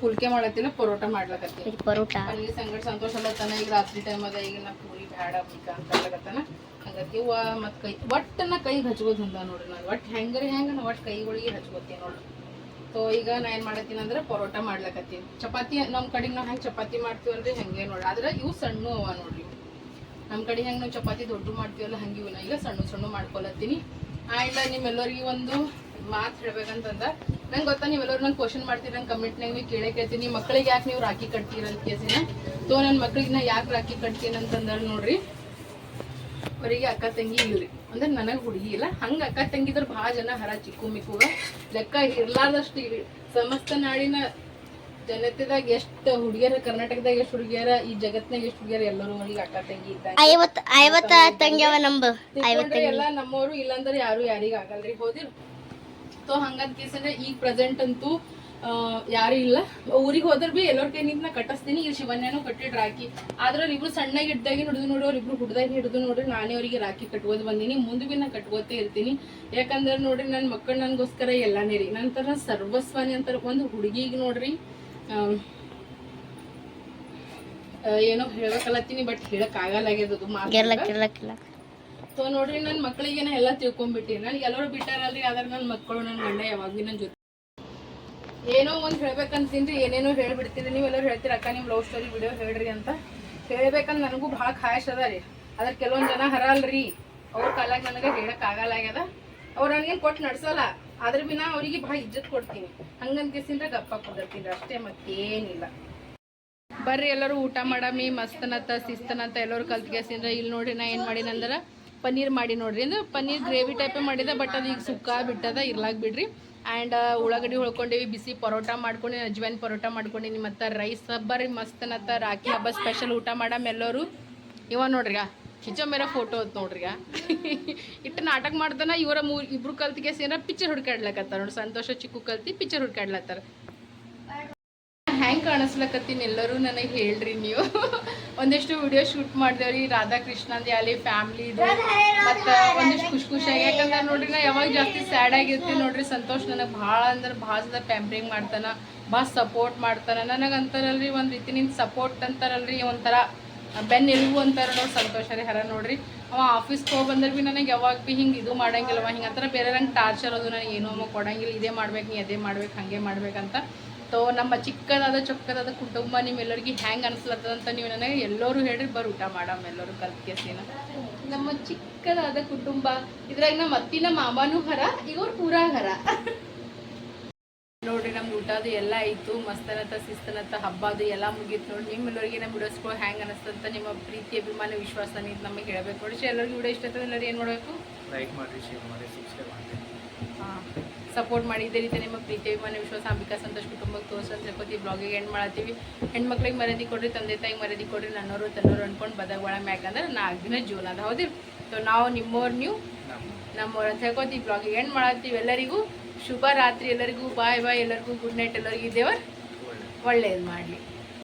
ಫುಲ್ಕೆ ಮಾಡತ್ತಿನ ಪರೋಟ ಮಾಡ್ಲಕತ್ತಿ ಇದು ಪರೋಟ ಅಲ್ಲಿ ಸಂಗಡ ಸಂತೋಷ ಅಲ್ಲತ್ತಾನ ಈಗ ರಾತ್ರಿ ಟೈಮ್ ಅದ ಈಗ ನಾ ಪೂರಿ ಬ್ಯಾಡ ಬೇಕ ಅಂತ ಹೇಳಕತ್ತಾನ ಹಂಗಾಗಿ ವ ಮತ್ ಕೈ ಒಟ್ಟು ನಾ ಕೈಗೆ ಹಚ್ಕೋದ್ ಹೊಂದ ನೋಡ್ರಿ ನಾನು ಒಟ್ಟು ಹೆಂಗ್ರಿ ಹೆಂಗ ನಾ ಒಟ್ಟು ಕೈಗಳಿಗೆ ಹಚ್ಕೋತೀನಿ ನೋಡ್ರಿ ಸೊ ಈಗ ನಾ ಏನ್ ಮಾಡತ್ತೀನಿ ಅಂದ್ರೆ ಪರೋಟ ಮಾಡ್ಲಕತ್ತೀನಿ. ಚಪಾತಿ ನಮ್ಮ ಕಡೆಗೆ ನಾವು ಹೆಂಗೆ ಚಪಾತಿ ಮಾಡ್ತೀವಲ್ರಿ ಹಂಗೆ ನೋಡ್ರಿ ಆದ್ರೆ ಇವು ಸಣ್ಣ ಅವ ನೋಡ್ರಿ. ನಮ್ಮ ಕಡೆ ಹೆಂಗೆ ನಾವು ಚಪಾತಿ ದೊಡ್ಡ ಮಾಡ್ತೀವಲ್ಲ ಹಂಗೆ ಇವು ನಾ ಈಗ ಸಣ್ಣ ಸಣ್ಣ ಮಾಡ್ಕೊಳತ್ತೀನಿ ಆಯ್ತ ನಿಮ್ಮೆಲ್ಲರಿಗೆ ಒಂದು ಮಾತು ಹೇಳ್ಬೇಕಂತಂದ ನಂಗೆ ಗೊತ್ತಾ ನೀವೆಲ್ಲರೂ ನಂಗೆ ಕ್ವಶನ್ ಮಾಡ್ತೀರಿ ನಂಗೆ ಕಮೆಂಟ್ನಾಗ ನೀವು ಕೇಳೇ ಕೇಳ್ತೀನಿ. ಮಕ್ಕಳಿಗೆ ಯಾಕೆ ನೀವು ರಾಖಿ ಕಟ್ತೀರ ಅಂತ ಕೇಸಿನ ಸೊ ನನ್ನ ಮಕ್ಕಳಿಗೆ ನಾ ಯಾಕೆ ರಾಖಿ ಕಟ್ತೀನಿ ಅಂತಂದ್ರೆ ನೋಡ್ರಿ. ಅವರಿಗೆ ಅಕ್ಕ ತಂಗಿ ಇಲ್ರಿ ಅಂದ್ರೆ ನನಗೆ ಹುಡುಗಿ ಇಲ್ಲ. ಹಂಗೆ ಅಕ್ಕ ತಂಗಿದ್ರ ಭಾಳ ಜನ ಹರ ಚಿಕ್ಕು ಮಿಕ್ಕುಗ ಲೆಕ್ಕ ಇರ್ಲಾರ್ದಷ್ಟು ಇರಿ ಸಮಸ್ತ ನಾಡಿನ ಜನತೆದಾಗ ಎಷ್ಟು ಹುಡುಗಿಯರ ಕರ್ನಾಟಕದಾಗ ಎಷ್ಟು ಹುಡುಗಿಯರ ಈ ಜಗತ್ನಾಗ ಎಷ್ಟು ಹುಡುಗಿಯರ ಎಲ್ಲರೂ ಅವ್ರಿಗೆ ಅಕ್ಕ ತಂಗಿ ಇದ್ದಾರೆ ಎಲ್ಲ ನಮ್ಮವರು ಇಲ್ಲಾಂದ್ರೆ ಯಾರು ಯಾರಿಗ ಆಗಲ್ರಿ. ಹೋದಿರ್. ಸೊ ಹಂಗಂತ ಕೇಸಂದ್ರೆ ಈಗ ಪ್ರೆಸೆಂಟ್ ಅಂತೂ ಯಾರು ಇಲ್ಲ. ಊರಿಗೆ ಹೋದ್ರ ಬಿ ಎಲ್ಲರ ಕೈ ನಿಂತ ನಾ ಕಟ್ಟಿಸ್ತೀನಿ. ಇಲ್ಲಿ ಶಿವನ್ಯನೂ ಕಟ್ಟಿಡ್ ರಾಖಿ. ಆದ್ರೆ ಇಬ್ರು ಸಣ್ಣಗೆ ಹಿಡ್ದಾಗಿ ಹಿಡಿದು ನೋಡಿ ಅವ್ರಿಬ್ರು ಹುಡ್ದಾಗ ಹಿಡಿದು ನೋಡ್ರಿ ನಾನೇ ಅವರಿಗೆ ರಾಖಿ ಕಟ್ಕೋದ್ ಬಂದಿನಿ. ಮುಂದೆ ಬಿ ನಾ ಕಟ್ಕೋತೇ ಇರ್ತೀನಿ. ಯಾಕಂದ್ರೆ ನೋಡ್ರಿ ನನ್ನ ಮಕ್ಕಳು ನನಗೋಸ್ಕರ ಎಲ್ಲಾನೇ ರೀ. ನಂತರ ಸರ್ವಸ್ವಾನಿ ಅಂತಾರೆ. ಒಂದು ಹುಡುಗಿಗೆ ನೋಡ್ರಿ ಏನೋ ಹೇಳ್ಬೇಕಲ್ಲತ್ತೀನಿ ಬಟ್ ಹೇಳಕ್ ಮಾತು. ಗಿರ್ಲಕ್ ಸೊ ನೋಡ್ರಿ ನನ್ನ ಮಕ್ಕಳಿಗೆ ನಾ ಎಲ್ಲ ತಿಳ್ಕೊಂಡ್ಬಿಟ್ಟಿ ನನಗೆ ಎಲ್ಲರೂ ಬಿಟ್ಟಾರಲ್ರಿ ಆದ್ರೆ ನನ್ನ ಮಕ್ಕಳು ನನ್ನ ಗಂಡ ಯಾವಾಗ ನನ್ನ ಜೊತೆ ಏನೋ ಒಂದು ಹೇಳ್ಬೇಕಂತೀನಿ ಏನೇನೋ ಹೇಳ್ಬಿಡ್ತೀನಿ ನೀವೆಲ್ಲರೂ ಹೇಳ್ತೀರ, ಅಕ್ಕ ನಿಮ್ಮ ಲವ್ ಸ್ಟೋರಿ ವಿಡಿಯೋ ಹೇಳ್ರಿ ಅಂತ. ಹೇಳ್ಬೇಕಂತ ನನಗೂ ಭಾಳ ಖಾಯಶ್ ಅದ ರೀ. ಅದ್ರ ಕೆಲವೊಂದು ಜನ ಹರಲ್ರಿ. ಅವ್ರ ಕಾಲಾಗ ನನಗೆ ಹೇಳಕ್ ಆಗಲ್ಲಾಗ್ಯದ ಅವ್ರು ನನಗೇನು ಕೊಟ್ಟು ನಡ್ಸಲ್ಲ. ಆದ್ರೆ ಬಿ ನಾ ಅವರಿಗೆ ಭಾಳ ಇಜ್ಜತ್ ಕೊಡ್ತೀನಿ. ಹಂಗಂತ ಕೇಸಿಂದ ಗಪ್ಪ ಕುದರ್ತೀನಿ ಅಷ್ಟೇ ಮತ್ತೇನಿಲ್ಲ. ಬರ್ರಿ ಎಲ್ಲರೂ ಊಟ ಮಾಡಮಿ ಮಸ್ತನತ್ತ, ಶಿಸ್ತನತ್ತ ಎಲ್ಲರೂ ಕಲ್ತ್ಗೆಸಿಂದ ಇಲ್ಲಿ ನೋಡ್ರಿ ನಾ ಏನು ಮಾಡಿನಂದ್ರೆ ಪನ್ನೀರ್ ಮಾಡಿ ನೋಡ್ರಿ. ಅಂದ್ರೆ ಪನ್ನೀರ್ ಗ್ರೇವಿ ಟೈಪೇ ಮಾಡಿದೆ ಬಟ್ ಅದು ಈಗ ಸುಕ್ಕ ಬಿಟ್ಟದ, ಇರ್ಲಾಕ್ ಬಿಡ್ರಿ. ಆ್ಯಂಡ್ ಉಳ್ಳಾಗಡ್ಡಿ ಉಳ್ಕೊಂಡೀವಿ ಬಿಸಿ ಪರೋಟ ಮಾಡ್ಕೊಂಡು, ಅಜ್ವೈನ್ ಪರೋಟ ಮಾಡ್ಕೊಂಡಿನಿ, ಮತ್ತು ರೈಸ್ ಬರ್ರಿ ಮಸ್ತನತ್ತ ರಾಖಿ ಹಬ್ಬ ಸ್ಪೆಷಲ್ ಊಟ ಮಾಡಮ್ ಎಲ್ಲರೂ. ಇವ ನೋಡ್ರಿಗ ಕಿಚೋ ಮೇರ ಫೋಟೋ ಹೊತ್ತು ನೋಡ್ರಿಗ. ಇಟ್ಟು ನಾಟಕ ಮಾಡ್ತಾನ ಇವರ ಮೂರು ಇಬ್ರು ಕಲ್ತಿಗೆ ಸೇರ ಪಿಕ್ಚರ್ ಹುಡ್ಕಾಡ್ಲಕತ್ತಾರ ನೋಡಿ, ಸಂತೋಷ ಚಿಕ್ಕು ಕಲ್ತಿ ಪಿಕ್ಚರ್ ಹುಡ್ಕಾಡ್ಲತ್ತಾರ. ಹೆಂಗೆ ಕಾಣಿಸ್ಲಕತ್ತೀನಿ ಎಲ್ಲರೂ ನನಗೆ ಹೇಳ್ರಿ ನೀವು. ಒಂದಿಷ್ಟು ವಿಡಿಯೋ ಶೂಟ್ ಮಾಡಿದೇವ್ರಿ. ರಾಧಾಕೃಷ್ಣಂದು ಅಲ್ಲಿ ಫ್ಯಾಮಿಲಿ ಇದು ಮತ್ತು ಒಂದಿಷ್ಟು ಖುಷಿ ಖುಷಿಯಾಗಿ ಯಾಕಂದ್ರೆ ನೋಡ್ರಿ, ನಾ ಯಾವಾಗ ಜಾಸ್ತಿ ಸ್ಯಾಡ್ ಆಗಿರ್ತೀನಿ ನೋಡ್ರಿ, ಸಂತೋಷ್ ನನಗೆ ಭಾಳ ಅಂದ್ರೆ ಭಾಳ ಸದ ಪ್ಯಾಂಪ್ರಿಂಗ್ ಮಾಡ್ತಾನ. ಭಾಳ ಸಪೋರ್ಟ್ ಮಾಡ್ತಾನ. ನನಗೆ ಅಂತಾರಲ್ರಿ, ಒಂದು ರೀತಿ ನಿನ್ ಸಪೋರ್ಟ್ ಅಂತಾರಲ್ರಿ, ಒಂಥರ ಬೆನ್ನ ಎಲುಬು ಅಂತಾರ ನೋಡಿ ಸಂತೋಷ ರೀ ಹರ ನೋಡ್ರಿ. ಅವ ಆಫೀಸ್ಗೆ ಹೋಗಿ ಬಂದ್ರೆ ಭೀ ನನಗೆ ಯಾವಾಗ ಭೀ ಹಿಂಗೆ ಇದು ಮಾಡಂಗಿಲ್ಲವ. ಹಿಂಗೆ ಅಂತಾರೆ ಬೇರೆ ನಂಗೆ ಟಾರ್ಚರ್ ಅದು. ನನಗೆ ಏನೋ ಕೊಡಂಗಿಲ್ಲ, ಇದೇ ಮಾಡ್ಬೇಕು, ನೀ ಅದೇ ಮಾಡ್ಬೇಕು, ಹಾಗೆ ಮಾಡ್ಬೇಕಂತ ಸೊ ನಮ್ಮ ಚಿಕ್ಕದಾದ ಚೊಕ್ಕದಾದ ಕುಟುಂಬ ನಿಮ್ಮೆಲ್ಲರಿಗೆ ಹ್ಯಾಂಗೆ ಅನ್ಸ್ಲತ್ತದ ಅಂತ ನೀವು ನನಗೆ ಎಲ್ಲರೂ ಹೇಳ್ರಿ, ಬರ್ ಊಟ ಮಾಡಮ್ ಎಲ್ಲರೂ ಕಲ್ತ್ಕೆಸಿನ ನಮ್ಮ ಚಿಕ್ಕದಾದ ಕುಟುಂಬ, ಇದ್ರಾಗ ನಮ್ಮ ಅತ್ತಿನ ಮಾಮನೂ ಹರ ಈಗ ಅವ್ರು ಪೂರಾ ಹರ. ನೋಡ್ರಿ ನಮ್ದು ಊಟದು ಎಲ್ಲ ಆಯಿತು, ಮಸ್ತನತ್ತ ಸಿಸ್ತನತ್ತ ಹಬ್ಬ ಅದು ಎಲ್ಲ ಮುಗೀತು ನೋಡಿ ನಿಮ್ಮೆಲ್ಲರಿಗೆ ನಮ್ಮ ವಿಡಿಯೋಸ್ಗಳು ಹ್ಯಾಂಗೆ ಅನಿಸ್ತಂತ ನಿಮ್ಮ ಪ್ರೀತಿ, ಅಭಿಮಾನ ವಿಶ್ವಾಸ ನೀವು ನಮಗೆ ಹೇಳಬೇಕು ನೋಡಿ ಎಲ್ಲರಿಗೂ ಇಷ್ಟ ಎಲ್ಲರೂ ಏನು ಮಾಡಬೇಕು? ಲೈಕ್ ಮಾಡಿ ಶೇರ್ ಮಾಡಿ ಸಬ್ಸ್ಕ್ರೈಬ್ ಮಾಡಿ ಸಪೋರ್ಟ್ ಮಾಡಿ. ರೀತಿ ನಿಮ್ಮ ಪ್ರೀತಿ ಮನೆ ವಿಶ್ವಾಸ, ಅಂಬಿಕಾ, ಸಂತೋಷ್ ಕುಟುಂಬಕ್ಕೆ ತೋರ್ಸಂತ ತಿಳ್ಕೊತಿ ಬ್ಲಾಗಿಗೆ ಎಂಡ್ ಮಾಡತ್ತೀವಿ ಹೆಣ್ಮಕ್ಳಿಗೆ ಮರದಿ ಕೊಡ್ರಿ, ತಂದೆ ತಾಯಿಗೆ ಮರದಿ ಕೊಡ್ರಿ ನನ್ನವರು ತನ್ನವರು ಅನ್ಕೊಂಡು ಬದಗಳ ಮ್ಯಾಕಂದ್ರೆ ನಾಲ್ಕು ದಿನ ಜೀವನ ಅದ. ಹೌದಿ ಸೊ ನಾವು ನಿಮ್ಮೋರು, ನೀವು ನಮ್ಮವ್ರು ಅಂತ ಹೇಳ್ಕೊತಿ ಬ್ಲಾಗಿಗೆ ಎಂಡ್ ಮಾಡತ್ತೀವಿ ಎಲ್ಲರಿಗೂ ಶುಭ ರಾತ್ರಿ. ಎಲ್ಲರಿಗೂ ಬಾಯ್ ಬಾಯ್ ಎಲ್ಲರಿಗೂ ಗುಡ್ ನೈಟ್ ಎಲ್ಲರಿಗೂ ದೇವರ್ ಒಳ್ಳೆ ಒಳ್ಳೇದು ಮಾಡಲಿ.